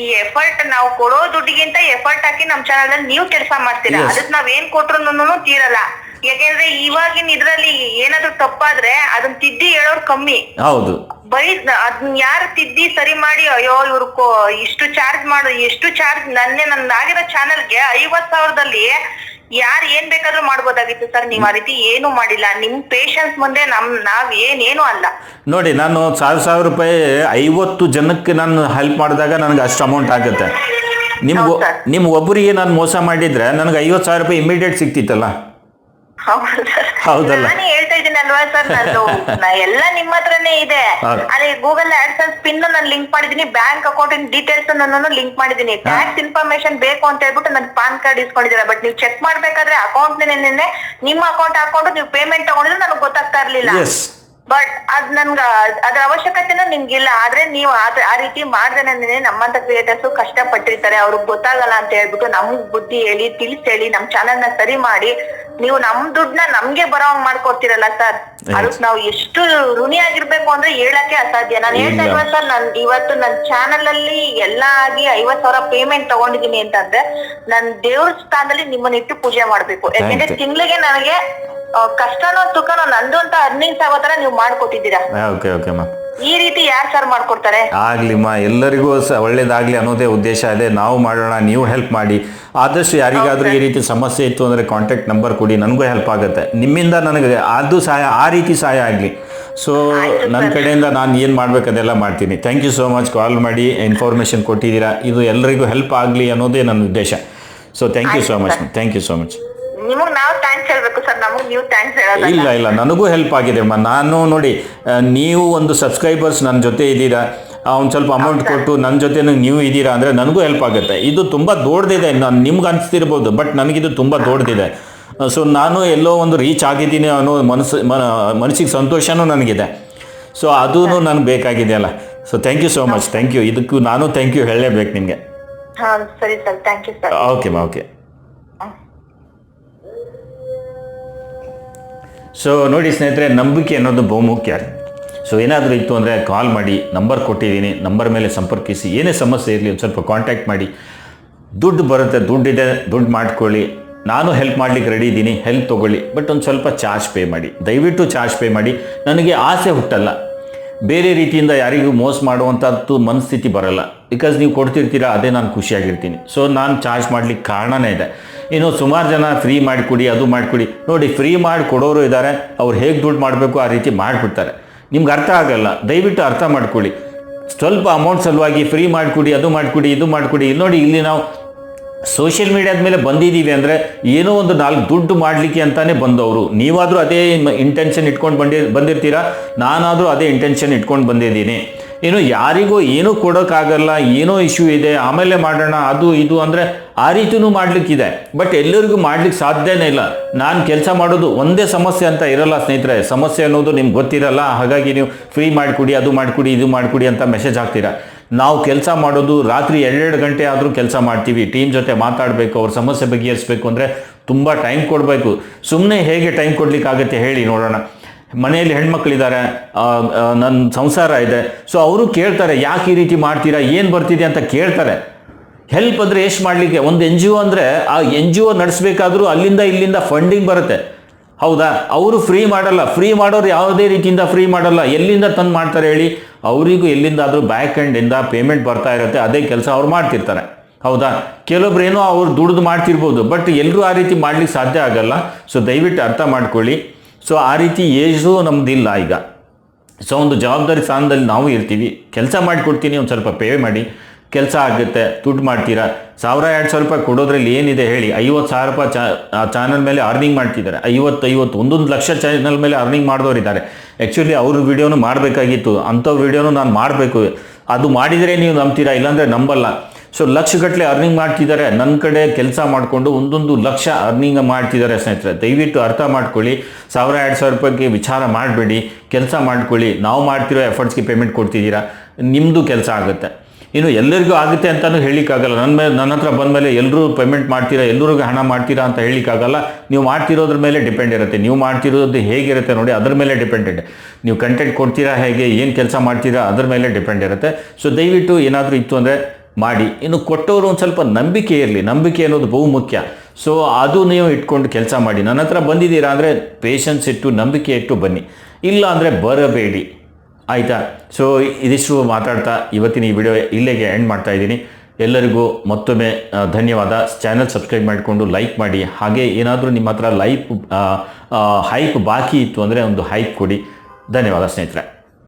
ಈ ಎಫರ್ಟ್ ನಾವು ಕೊಡೋ ದುಡ್ಡಿಗಿಂತ ಎಫರ್ಟ್ ಹಾಕಿ ನಮ್ಮ ಚಾನಲ್ ನೀವು ಕೆಲಸ ಮಾಡ್ತೀರಾ? ಅದಕ್ಕೆ ನಾವ್ ಏನ್ ಕೊಟ್ರು ತೀರಲ್ಲ. ಯಾಕೆಂದ್ರೆ ಇವಾಗಿನ ಇದ್ರಲ್ಲಿ ಏನಾದ್ರು ತಪ್ಪಾದ್ರೆ ಅದನ್ನ ತಿದ್ದಿ ಹೇಳೋರು ಕಮ್ಮಿ. ಹೌದು. ಬೈ ಅದನ್ನ ಯಾರು ತಿದ್ದಿ ಸರಿ ಮಾಡಿ ಅಯ್ಯೋ ಇವ್ರು ಇಷ್ಟು ಚಾರ್ಜ್ ಮಾಡ ಎಷ್ಟು ಚಾರ್ಜ್ ನನ್ನೆ ನನ್ನ ಆಗಿರೋ ಚಾನಲ್ಗೆ ಐವತ್ ಸಾವಿರದಲ್ಲಿ ಯಾರು ಏನ್ ಬೇಕಾದ್ರೂ ಮಾಡ್ಬೋದಾಗಿತ್ತು ಸರ್ ನೀವ್ ಆ ರೀತಿ ಏನು ಮಾಡಿಲ್ಲ. ನಿಮ್ ಪೇಶನ್ಸ್ ಮುಂದೆ ನಮ್ ನಾವ್ ಏನೇನು ಅಲ್ಲ. ನೋಡಿ ನಾನು ಸಾವಿರ ಸಾವಿರ ರೂಪಾಯಿ ಐವತ್ತು ಜನಕ್ಕೆ ನಾನು ಹೆಲ್ಪ್ ಮಾಡಿದಾಗ ನನಗೆ ಅಷ್ಟು ಅಮೌಂಟ್ ಆಗುತ್ತೆ. ನಿಮ್ಗೆ ನಿಮ್ಮ ನಿಮ್ ಒಬ್ಬರಿಗೆ ನಾನು ಮೋಸ ಮಾಡಿದ್ರೆ ನನಗೆ ಐವತ್ತು ಸಾವಿರ ರೂಪಾಯಿ ಇಮಿಡಿಯೇಟ್ ಸರ್ ಹೌದಲ್ಲ? ನಾನೇ ಹೇಳ್ತಾ ಇದ್ದೀನಿ ಅಲ್ವಾ ಸರ್ ನಾನು ನಾ- ಎಲ್ಲ ನಿಮ್ಮ ಹತ್ರನೇ ಇದೆ. ಅಲ್ಲಿ ಗೂಗಲ್ ಆಡ್ಸನ್ಸ್ ಪಿನ್ ನಾನು ಲಿಂಕ್ ಮಾಡಿದೀನಿ ಬ್ಯಾಂಕ್ ಅಕೌಂಟ್ ಡೀಟೇಲ್ಸ್ ನಾನು ಲಿಂಕ್ ಮಾಡಿದೀನಿ ಟ್ಯಾಕ್ಸ್ ಇನ್ಫಾರ್ಮೇಶನ್ ಬೇಕು ಅಂತ ಹೇಳ್ಬಿಟ್ಟು ನನ್ ಪಾನ್ ಕಾರ್ಡ್ ಇಸ್ಕೊಂಡಿದ್ದೀರಾ ಬಟ್ ನೀವು ಚೆಕ್ ಮಾಡ್ಬೇಕಾದ್ರೆ ಅಕೌಂಟ್ ನಿಮ್ಮ ಅಕೌಂಟ್ ಹಾಕೊಂಡು ನೀವು ಪೇಮೆಂಟ್ ತಗೊಂಡಿದ್ರೆ ನನಗೆ ಗೊತ್ತಾಗ್ತಾ ಇರ್ಲಿಲ್ಲ. ಬಟ್ ಅದ್ ನನ್ಗ ಅದ್ರ ಅವಶ್ಯಕತೆನೂ ನಿಮ್ಗಿಲ್ಲ. ಆದ್ರೆ ನೀವು ಆ ರೀತಿ ಮಾಡ್ದೇನೆ ನಮ್ಮಂತ ಕ್ರಿಯೇಟರ್ಸ್ ಕಷ್ಟ ಪಟ್ಟಿರ್ತಾರೆ ಅವ್ರಿಗೆ ಗೊತ್ತಾಗಲ್ಲ ಅಂತ ಹೇಳ್ಬಿಟ್ಟು ನಮ್ಗ್ ಬುದ್ಧಿ ಹೇಳಿ ತಿಳಿಸ್ ಹೇಳಿ ನಮ್ ಚಾನೆಲ್ನ ಸರಿ ಮಾಡಿ ನೀವು ನಮ್ ದುಡ್ಡನ್ನ ನಮ್ಗೆ ಬರೋ ಮಾಡ್ಕೊಡ್ತೀರಲ್ಲ ಸರ್? ಅದಕ್ ನಾವು ಎಷ್ಟು ಋಣಿ ಆಗಿರ್ಬೇಕು ಅಂದ್ರೆ ಹೇಳಕ್ಕೆ ಅಸಾಧ್ಯ. ನಾನು ಹೇಳ್ತಾ ಇಲ್ಲ. ಇಲ್ವಾ ಸರ್ ನನ್ ಇವತ್ತು ನನ್ ಚಾನೆಲ್ ಅಲ್ಲಿ ಎಲ್ಲಾ ಆಗಿ ಐವತ್ ಸಾವಿರ ಪೇಮೆಂಟ್ ತಗೊಂಡಿದೀನಿ ಅಂತಂದ್ರೆ ನನ್ ದೇವ್ರ ಸ್ಥಾನದಲ್ಲಿ ನಿಮ್ಮನ್ನ ಇಟ್ಟು ಪೂಜೆ ಮಾಡ್ಬೇಕು. ಯಾಕಂದ್ರೆ. ತಿಂಗಳಿಗೆ ನನಗೆ ಕಷ್ಟನೋ ಸುಖನೋ ನಂದು ಅಂತ ಅರ್ನಿಂಗ್ಸ್ ಆಗೋ ತರ ನೀವು ಮಾಡ್ಕೊಟ್ಟಿದ್ದೀರಾ? ಓಕೆ ಓಕೆ ಮ್ಯಾಮ್ ಈ ರೀತಿ ಯಾರು ಸರ್ ಮಾಡ್ಕೊಡ್ತಾರೆ? ಆಗ್ಲಿಮ್ಮ ಎಲ್ಲರಿಗೂ ಸ ಒಳ್ಳೇದಾಗ್ಲಿ ಅನ್ನೋದೇ ಉದ್ದೇಶ ಇದೆ ನಾವು ಮಾಡೋಣ ನೀವು ಹೆಲ್ಪ್ ಮಾಡಿ. ಆದಷ್ಟು ಯಾರಿಗಾದ್ರೂ ಈ ರೀತಿ ಸಮಸ್ಯೆ ಇತ್ತು ಅಂದರೆ ಕಾಂಟ್ಯಾಕ್ಟ್ ನಂಬರ್ ಕೊಡಿ ನನಗೂ ಹೆಲ್ಪ್ ಆಗುತ್ತೆ. ನಿಮ್ಮಿಂದ ನನಗೆ ಅದು ಸಹಾಯ ಆ ರೀತಿ ಸಹಾಯ ಆಗಲಿ. ಸೊ ನನ್ನ ಕಡೆಯಿಂದ ನಾನು ಏನು ಮಾಡ್ಬೇಕು ಅದೆಲ್ಲ ಮಾಡ್ತೀನಿ. Thank you so much call ಮಾಡಿ ಇನ್ಫಾರ್ಮೇಷನ್ ಕೊಟ್ಟಿದ್ದೀರಾ. ಇದು ಎಲ್ಲರಿಗೂ ಹೆಲ್ಪ್ ಆಗಲಿ ಅನ್ನೋದೇ ನನ್ನ ಉದ್ದೇಶ. So thank you so much thank you so much ನಿಮಗ್ ನಾವು ಥ್ಯಾಂಕ್ಸ್ ಹೇಳ್ಬೇಕು ಸರ್ ನಮಗ್ ನೀವು ಥ್ಯಾಂಕ್ಸ್ ಹೇಳೋದಲ್ಲ. ಇಲ್ಲ ಇಲ್ಲ. ನನಗೂ ಹೆಲ್ಪ್ ಆಗಿದೆ ಅಮ್ಮ. ನಾನು ನೋಡಿ ಆ, ನೀವು ಒಂದು ಸಬ್ಸ್ಕ್ರೈಬರ್ಸ್ ನನ್ನ ಜೊತೆ ಇದ್ದೀರಾ? ಒಂದು ಸ್ವಲ್ಪ ಅಮೌಂಟ್ ಕೊಟ್ಟು ನನ್ನ ಜೊತೆ ನೀವು ಇದ್ದೀರಾ ಅಂದರೆ ನನಗೂ ಹೆಲ್ಪ್ ಆಗುತ್ತೆ. ಇದು ತುಂಬ ದೊಡ್ಡದಿದೆ. ನಾನು ನಿಮ್ಗೆ ಅನಿಸ್ತಿರ್ಬೋದು ಬಟ್ ನನಗಿದು ತುಂಬ ದೊಡ್ಡದಿದೆ. ಸೊ ನಾನು ಎಲ್ಲೋ ಒಂದು ರೀಚ್ ಆಗಿದ್ದೀನಿ ಅನ್ನೋ ಮನಸ್ಸು ಮನಸ್ಸಿಗೆ ಸಂತೋಷನೂ ನನಗಿದೆ. ಸೊ ಅದೂ ನನಗೆ ಬೇಕಾಗಿದೆ ಅಲ್ಲ. So thank you so much thank you ಇದಕ್ಕೂ ನಾನು ಥ್ಯಾಂಕ್ ಯು ಹೇಳಲೇಬೇಕು ನಿಮಗೆ. ಹಾ ಸರಿ sir thank you sir okay ಮಾ ಓಕೆ ಸೊ ನೋಡಿ ಸ್ನೇಹಿತರೆ, ನಂಬಿಕೆ ಅನ್ನೋದು ಬಹುಮುಖ್ಯ. ಸೊ ಏನಾದರೂ ಇತ್ತು ಅಂದರೆ ಕಾಲ್ ಮಾಡಿ ನಂಬರ್ ಕೊಟ್ಟಿದ್ದೀನಿ ನಂಬರ್ ಮೇಲೆ ಸಂಪರ್ಕಿಸಿ, ಏನೇ ಸಮಸ್ಯೆ ಇರಲಿ ಒಂದು ಸ್ವಲ್ಪ ಕಾಂಟ್ಯಾಕ್ಟ್ ಮಾಡಿ. ದುಡ್ಡು ಬರುತ್ತೆ, ದುಡ್ಡಿದೆ, ದುಡ್ಡು ಮಾಡ್ಕೊಳ್ಳಿ. ನಾನು ಹೆಲ್ಪ್ ಮಾಡ್ಲಿಕ್ಕೆ ರೆಡಿ ಇದ್ದೀನಿ ಹೆಲ್ಪ್ ತೊಗೊಳ್ಳಿ. ಬಟ್ ಒಂದು ಸ್ವಲ್ಪ ಚಾರ್ಜ್ ಪೇ ಮಾಡಿ. ದಯವಿಟ್ಟು ಚಾರ್ಜ್ ಪೇ ಮಾಡಿ. ನನಗೆ ಆಸೆ ಹುಟ್ಟಲ್ಲ. ಬೇರೆ ರೀತಿಯಿಂದ ಯಾರಿಗೂ ಮೋಸ ಮಾಡುವಂಥದ್ದು ಮನಸ್ಥಿತಿ ಬರಲ್ಲ. ಬಿಕಾಸ್ ನೀವು ಕೊಡ್ತಿರ್ತೀರಾ, ಅದೇ ನಾನು ಖುಷಿಯಾಗಿರ್ತೀನಿ. ಸೊ ನಾನು ಚಾರ್ಜ್ ಮಾಡ್ಲಿಕ್ಕೆ ಕಾರಣನೇ ಇದೆ. ಇನ್ನು ಸುಮಾರು ಜನ ಫ್ರೀ ಮಾಡಿಕೊಡಿ ಅದು ಮಾಡಿಕೊಡಿ ನೋಡಿ ಫ್ರೀ ಮಾಡಿ ಕೊಡೋರು ಇದ್ದಾರೆ ಅವ್ರು ಹೇಗೆ ದುಡ್ಡು ಮಾಡಬೇಕು ಆ ರೀತಿ ಮಾಡಿಬಿಡ್ತಾರೆ. ನಿಮ್ಗೆ ಅರ್ಥ ಆಗಲ್ಲ, ದಯವಿಟ್ಟು ಅರ್ಥ ಮಾಡ್ಕೊಳ್ಳಿ. ಸ್ವಲ್ಪ ಅಮೌಂಟ್ ಸಲುವಾಗಿ ಫ್ರೀ ಮಾಡಿಕೊಡಿ ಅದು ಮಾಡಿಕೊಡಿ ಇದು ಮಾಡಿಕೊಡಿ ಇಲ್ಲಿ ನೋಡಿ, ಇಲ್ಲಿ ನಾವು ಸೋಷಿಯಲ್ ಮೀಡಿಯಾದ ಮೇಲೆ ಬಂದಿದ್ದೀವಿ ಅಂದರೆ ಏನೋ ಒಂದು ನಾಲ್ಕು ದುಡ್ಡು ಮಾಡಲಿಕ್ಕೆ ಅಂತಲೇ ಬಂದವರು. ನೀವಾದರೂ ಅದೇ ಇಂಟೆನ್ಷನ್ ಇಟ್ಕೊಂಡು ಬಂದಿ ಬಂದಿರ್ತೀರಾ? ನಾನಾದರೂ ಅದೇ ಇಂಟೆನ್ಷನ್ ಇಟ್ಕೊಂಡು ಬಂದಿದ್ದೀನಿ. ಏನು ಯಾರಿಗೂ ಏನೂ ಕೊಡೋಕ್ಕಾಗಲ್ಲ, ಏನೋ ಇಶ್ಯೂ ಇದೆ, ಆಮೇಲೆ ಮಾಡೋಣ, ಅದು ಇದು ಅಂದರೆ ಆ ರೀತಿಯೂ ಮಾಡಲಿಕ್ಕಿದೆ. ಬಟ್ ಎಲ್ಲರಿಗೂ ಮಾಡ್ಲಿಕ್ಕೆ ಸಾಧ್ಯನೇ ಇಲ್ಲ. ನಾನು ಕೆಲಸ ಮಾಡೋದು ಒಂದೇ ಸಮಸ್ಯೆ ಅಂತ ಇರಲ್ಲ ಸ್ನೇಹಿತರೆ. ಸಮಸ್ಯೆ ಅನ್ನೋದು ನಿಮ್ಗೆ ಗೊತ್ತಿರಲ್ಲ. ಹಾಗಾಗಿ ನೀವು ಫ್ರೀ ಮಾಡಿಕೊಡಿ, ಅದು ಮಾಡಿಕೊಡಿ, ಇದು ಮಾಡಿಕೊಡಿ ಅಂತ ಮೆಸೇಜ್ ಹಾಕ್ತೀರಾ. ನಾವು ಕೆಲಸ ಮಾಡೋದು ರಾತ್ರಿ ಎರಡೆರಡು ಗಂಟೆ ಆದರೂ ಕೆಲಸ ಮಾಡ್ತೀವಿ. ಟೀಮ್ ಜೊತೆ ಮಾತಾಡಬೇಕು, ಅವ್ರ ಸಮಸ್ಯೆ ಬಗೆಹರಿಸಬೇಕು ಅಂದರೆ ತುಂಬ ಟೈಮ್ ಕೊಡಬೇಕು. ಸುಮ್ಮನೆ ಹೇಗೆ ಟೈಮ್ ಕೊಡಲಿಕ್ಕಾಗತ್ತೆ ಹೇಳಿ ನೋಡೋಣ. ಮನೆಯಲ್ಲಿ ಹೆಣ್ಮಕ್ಳಿದ್ದಾರೆ ನನ್ನ ಸಂಸಾರ ಇದೆ. ಸೊ ಅವರು ಕೇಳ್ತಾರೆ, ಯಾಕೆ ಈ ರೀತಿ ಮಾಡ್ತೀರಾ, ಏನು ಬರ್ತಿದೆ ಅಂತ ಕೇಳ್ತಾರೆ. ಹೆಲ್ಪ್ ಅಂದರೆ ಎಷ್ಟು ಮಾಡಲಿಕ್ಕೆ? ಒಂದು ಎನ್ ಜಿ ಒ ಅಂದರೆ, ಆ ಎನ್ ಜಿ ಒ ನಡೆಸಬೇಕಾದ್ರೂ ಅಲ್ಲಿಂದ ಇಲ್ಲಿಂದ ಫಂಡಿಂಗ್ ಬರುತ್ತೆ. ಹೌದಾ? ಅವರು ಫ್ರೀ ಮಾಡಲ್ಲ. ಫ್ರೀ ಮಾಡೋರು ಯಾವುದೇ ರೀತಿಯಿಂದ ಫ್ರೀ ಮಾಡಲ್ಲ. ಎಲ್ಲಿಂದ ತಂದು ಮಾಡ್ತಾರೆ ಹೇಳಿ? ಅವರಿಗೂ ಎಲ್ಲಿಂದಾದರೂ ಬ್ಯಾಕ್ ಎಂಡಿಂದ ಪೇಮೆಂಟ್ ಬರ್ತಾ ಇರುತ್ತೆ. ಅದೇ ಕೆಲಸ ಅವ್ರು ಮಾಡ್ತಿರ್ತಾರೆ. ಹೌದಾ? ಕೆಲವೊಬ್ರು ಏನೋ ಅವ್ರು ದುಡ್ದು ಮಾಡ್ತಿರ್ಬೋದು. ಬಟ್ ಎಲ್ಲರೂ ಆ ರೀತಿ ಮಾಡ್ಲಿಕ್ಕೆ ಸಾಧ್ಯ ಆಗಲ್ಲ. ಸೊ ದಯವಿಟ್ಟು ಅರ್ಥ ಮಾಡ್ಕೊಳ್ಳಿ. ಸೊ ಆ ರೀತಿ ಏಜು ನಮ್ಮದಿಲ್ಲ ಈಗ. ಸೊ ಒಂದು ಜವಾಬ್ದಾರಿ ಸ್ಥಾನದಲ್ಲಿ ನಾವು ಇರ್ತೀವಿ. ಕೆಲಸ ಮಾಡಿಕೊಡ್ತೀನಿ, ಒಂದು ಸ್ವಲ್ಪ ಪೇ ಮಾಡಿ. ಕೆಲಸ ಆಗುತ್ತೆ, ದುಡ್ಡು ಮಾಡ್ತೀರಾ? ಸಾವಿರ, ಎರಡು ಸಾವಿರ ರೂಪಾಯಿ ಕೊಡೋದ್ರಲ್ಲಿ ಏನಿದೆ ಹೇಳಿ? ಐವತ್ತು ಸಾವಿರ ರೂಪಾಯಿ ಚಾ ಚಾನಲ್ ಮೇಲೆ ಅರ್ನಿಂಗ್ ಮಾಡ್ತಿದ್ದಾರೆ. ಐವತ್ತು ಐವತ್ತು, ಒಂದೊಂದು ಲಕ್ಷ ಚಾನಲ್ ಮೇಲೆ ಅರ್ನಿಂಗ್ ಮಾಡಿದವರಿದ್ದಾರೆ ಆ್ಯಕ್ಚುಲಿ ಅವ್ರ ವಿಡಿಯೋನು ಮಾಡಬೇಕಾಗಿತ್ತು. ಅಂಥ ವಿಡಿಯೋನು ನಾನು ಮಾಡಬೇಕು. ಅದು ಮಾಡಿದರೆ ನೀವು ನಂಬ್ತೀರಾ? ಇಲ್ಲಾಂದರೆ ನಂಬಲ್ಲ. ಸೊ ಲಕ್ಷಗಟ್ಟಲೆ ಅರ್ನಿಂಗ್ ಮಾಡ್ತಿದ್ದಾರೆ. ನನ್ನ ಕಡೆ ಕೆಲಸ ಮಾಡಿಕೊಂಡು ಒಂದೊಂದು ಲಕ್ಷ ಅರ್ನಿಂಗ್ ಮಾಡ್ತಿದ್ದಾರೆ ಸ್ನೇಹಿತರೆ. ದಯವಿಟ್ಟು ಅರ್ಥ ಮಾಡ್ಕೊಳ್ಳಿ. ಸಾವಿರ ಎರಡು ಸಾವಿರ ರೂಪಾಯಿಗೆ ವಿಚಾರ ಮಾಡಬೇಡಿ. ಕೆಲಸ ಮಾಡ್ಕೊಳ್ಳಿ. ನಾವು ಮಾಡ್ತಿರೋ ಎಫರ್ಟ್ಸ್ಗೆ ಪೇಮೆಂಟ್ ಕೊಡ್ತಿದ್ದೀರಾ? ನಿಮ್ಮದು ಕೆಲಸ ಆಗುತ್ತೆ. ಇನ್ನು ಎಲ್ಲರಿಗೂ ಆಗುತ್ತೆ ಅಂತಲೂ ಹೇಳಿಕ್ಕಾಗಲ್ಲ. ನನ್ನ ಮೇಲೆ ನನ್ನ ಹತ್ರ ಬಂದಮೇಲೆ ಎಲ್ಲರೂ ಪೇಮೆಂಟ್ ಮಾಡ್ತೀರಾ? ಎಲ್ಲರಿಗೂ ಹಣ ಮಾಡ್ತೀರಾ ಅಂತ ಹೇಳಿಕ್ಕಾಗಲ್ಲ. ನೀವು ಮಾಡ್ತಿರೋದ್ರ ಮೇಲೆ ಡಿಪೆಂಡ್ ಇರುತ್ತೆ. ನೀವು ಮಾಡ್ತಿರೋದು ಹೇಗಿರುತ್ತೆ ನೋಡಿ ಅದ್ರ ಮೇಲೆ ಡಿಪೆಂಡೆಡ್ ನೀವು ಕಂಟೆಂಟ್ ಕೊಡ್ತೀರಾ ಹೇಗೆ? ಏನು ಕೆಲಸ ಮಾಡ್ತೀರಾ? ಅದ್ರ ಮೇಲೆ ಡಿಪೆಂಡ್ ಇರುತ್ತೆ. ಸೊ ದಯವಿಟ್ಟು ಏನಾದರೂ ಇತ್ತು ಅಂದರೆ ಮಾಡಿ. ಇನ್ನು ಕೊಟ್ಟವರು ಒಂದು ಸ್ವಲ್ಪ ನಂಬಿಕೆ ಇರಲಿ. ನಂಬಿಕೆ ಅನ್ನೋದು ಬಹು ಮುಖ್ಯ. ಸೊ ಅದು ನೀವು ಇಟ್ಕೊಂಡು ಕೆಲಸ ಮಾಡಿ. ನನ್ನ ಹತ್ರ ಬಂದಿದ್ದೀರಾ ಅಂದರೆ ಪೇಷನ್ಸ್ ಇಟ್ಟು, ನಂಬಿಕೆ ಇಟ್ಟು ಬನ್ನಿ. ಇಲ್ಲ ಅಂದರೆ ಬರಬೇಡಿ. ಆಯಿತಾ? ಸೊ ಇದಿಷ್ಟು ಮಾತಾಡ್ತಾ ಇವತ್ತಿನ ಈ ವಿಡಿಯೋ ಇಲ್ಲಿಗೆ ಎಂಡ್ ಮಾಡ್ತಾ ಇದ್ದೀನಿ. ಎಲ್ಲರಿಗೂ ಮತ್ತೊಮ್ಮೆ ಧನ್ಯವಾದ. ಚಾನಲ್ ಸಬ್ಸ್ಕ್ರೈಬ್ ಮಾಡಿಕೊಂಡು ಲೈಕ್ ಮಾಡಿ. ಹಾಗೆ ಏನಾದರೂ ನಿಮ್ಮ ಹತ್ರ ಲೈಫ್ ಹೈಪ್ ಬಾಕಿ ಇತ್ತು ಅಂದರೆ ಒಂದು ಹೈಪ್ ಕೊಡಿ. ಧನ್ಯವಾದ ಸ್ನೇಹಿತರೆ.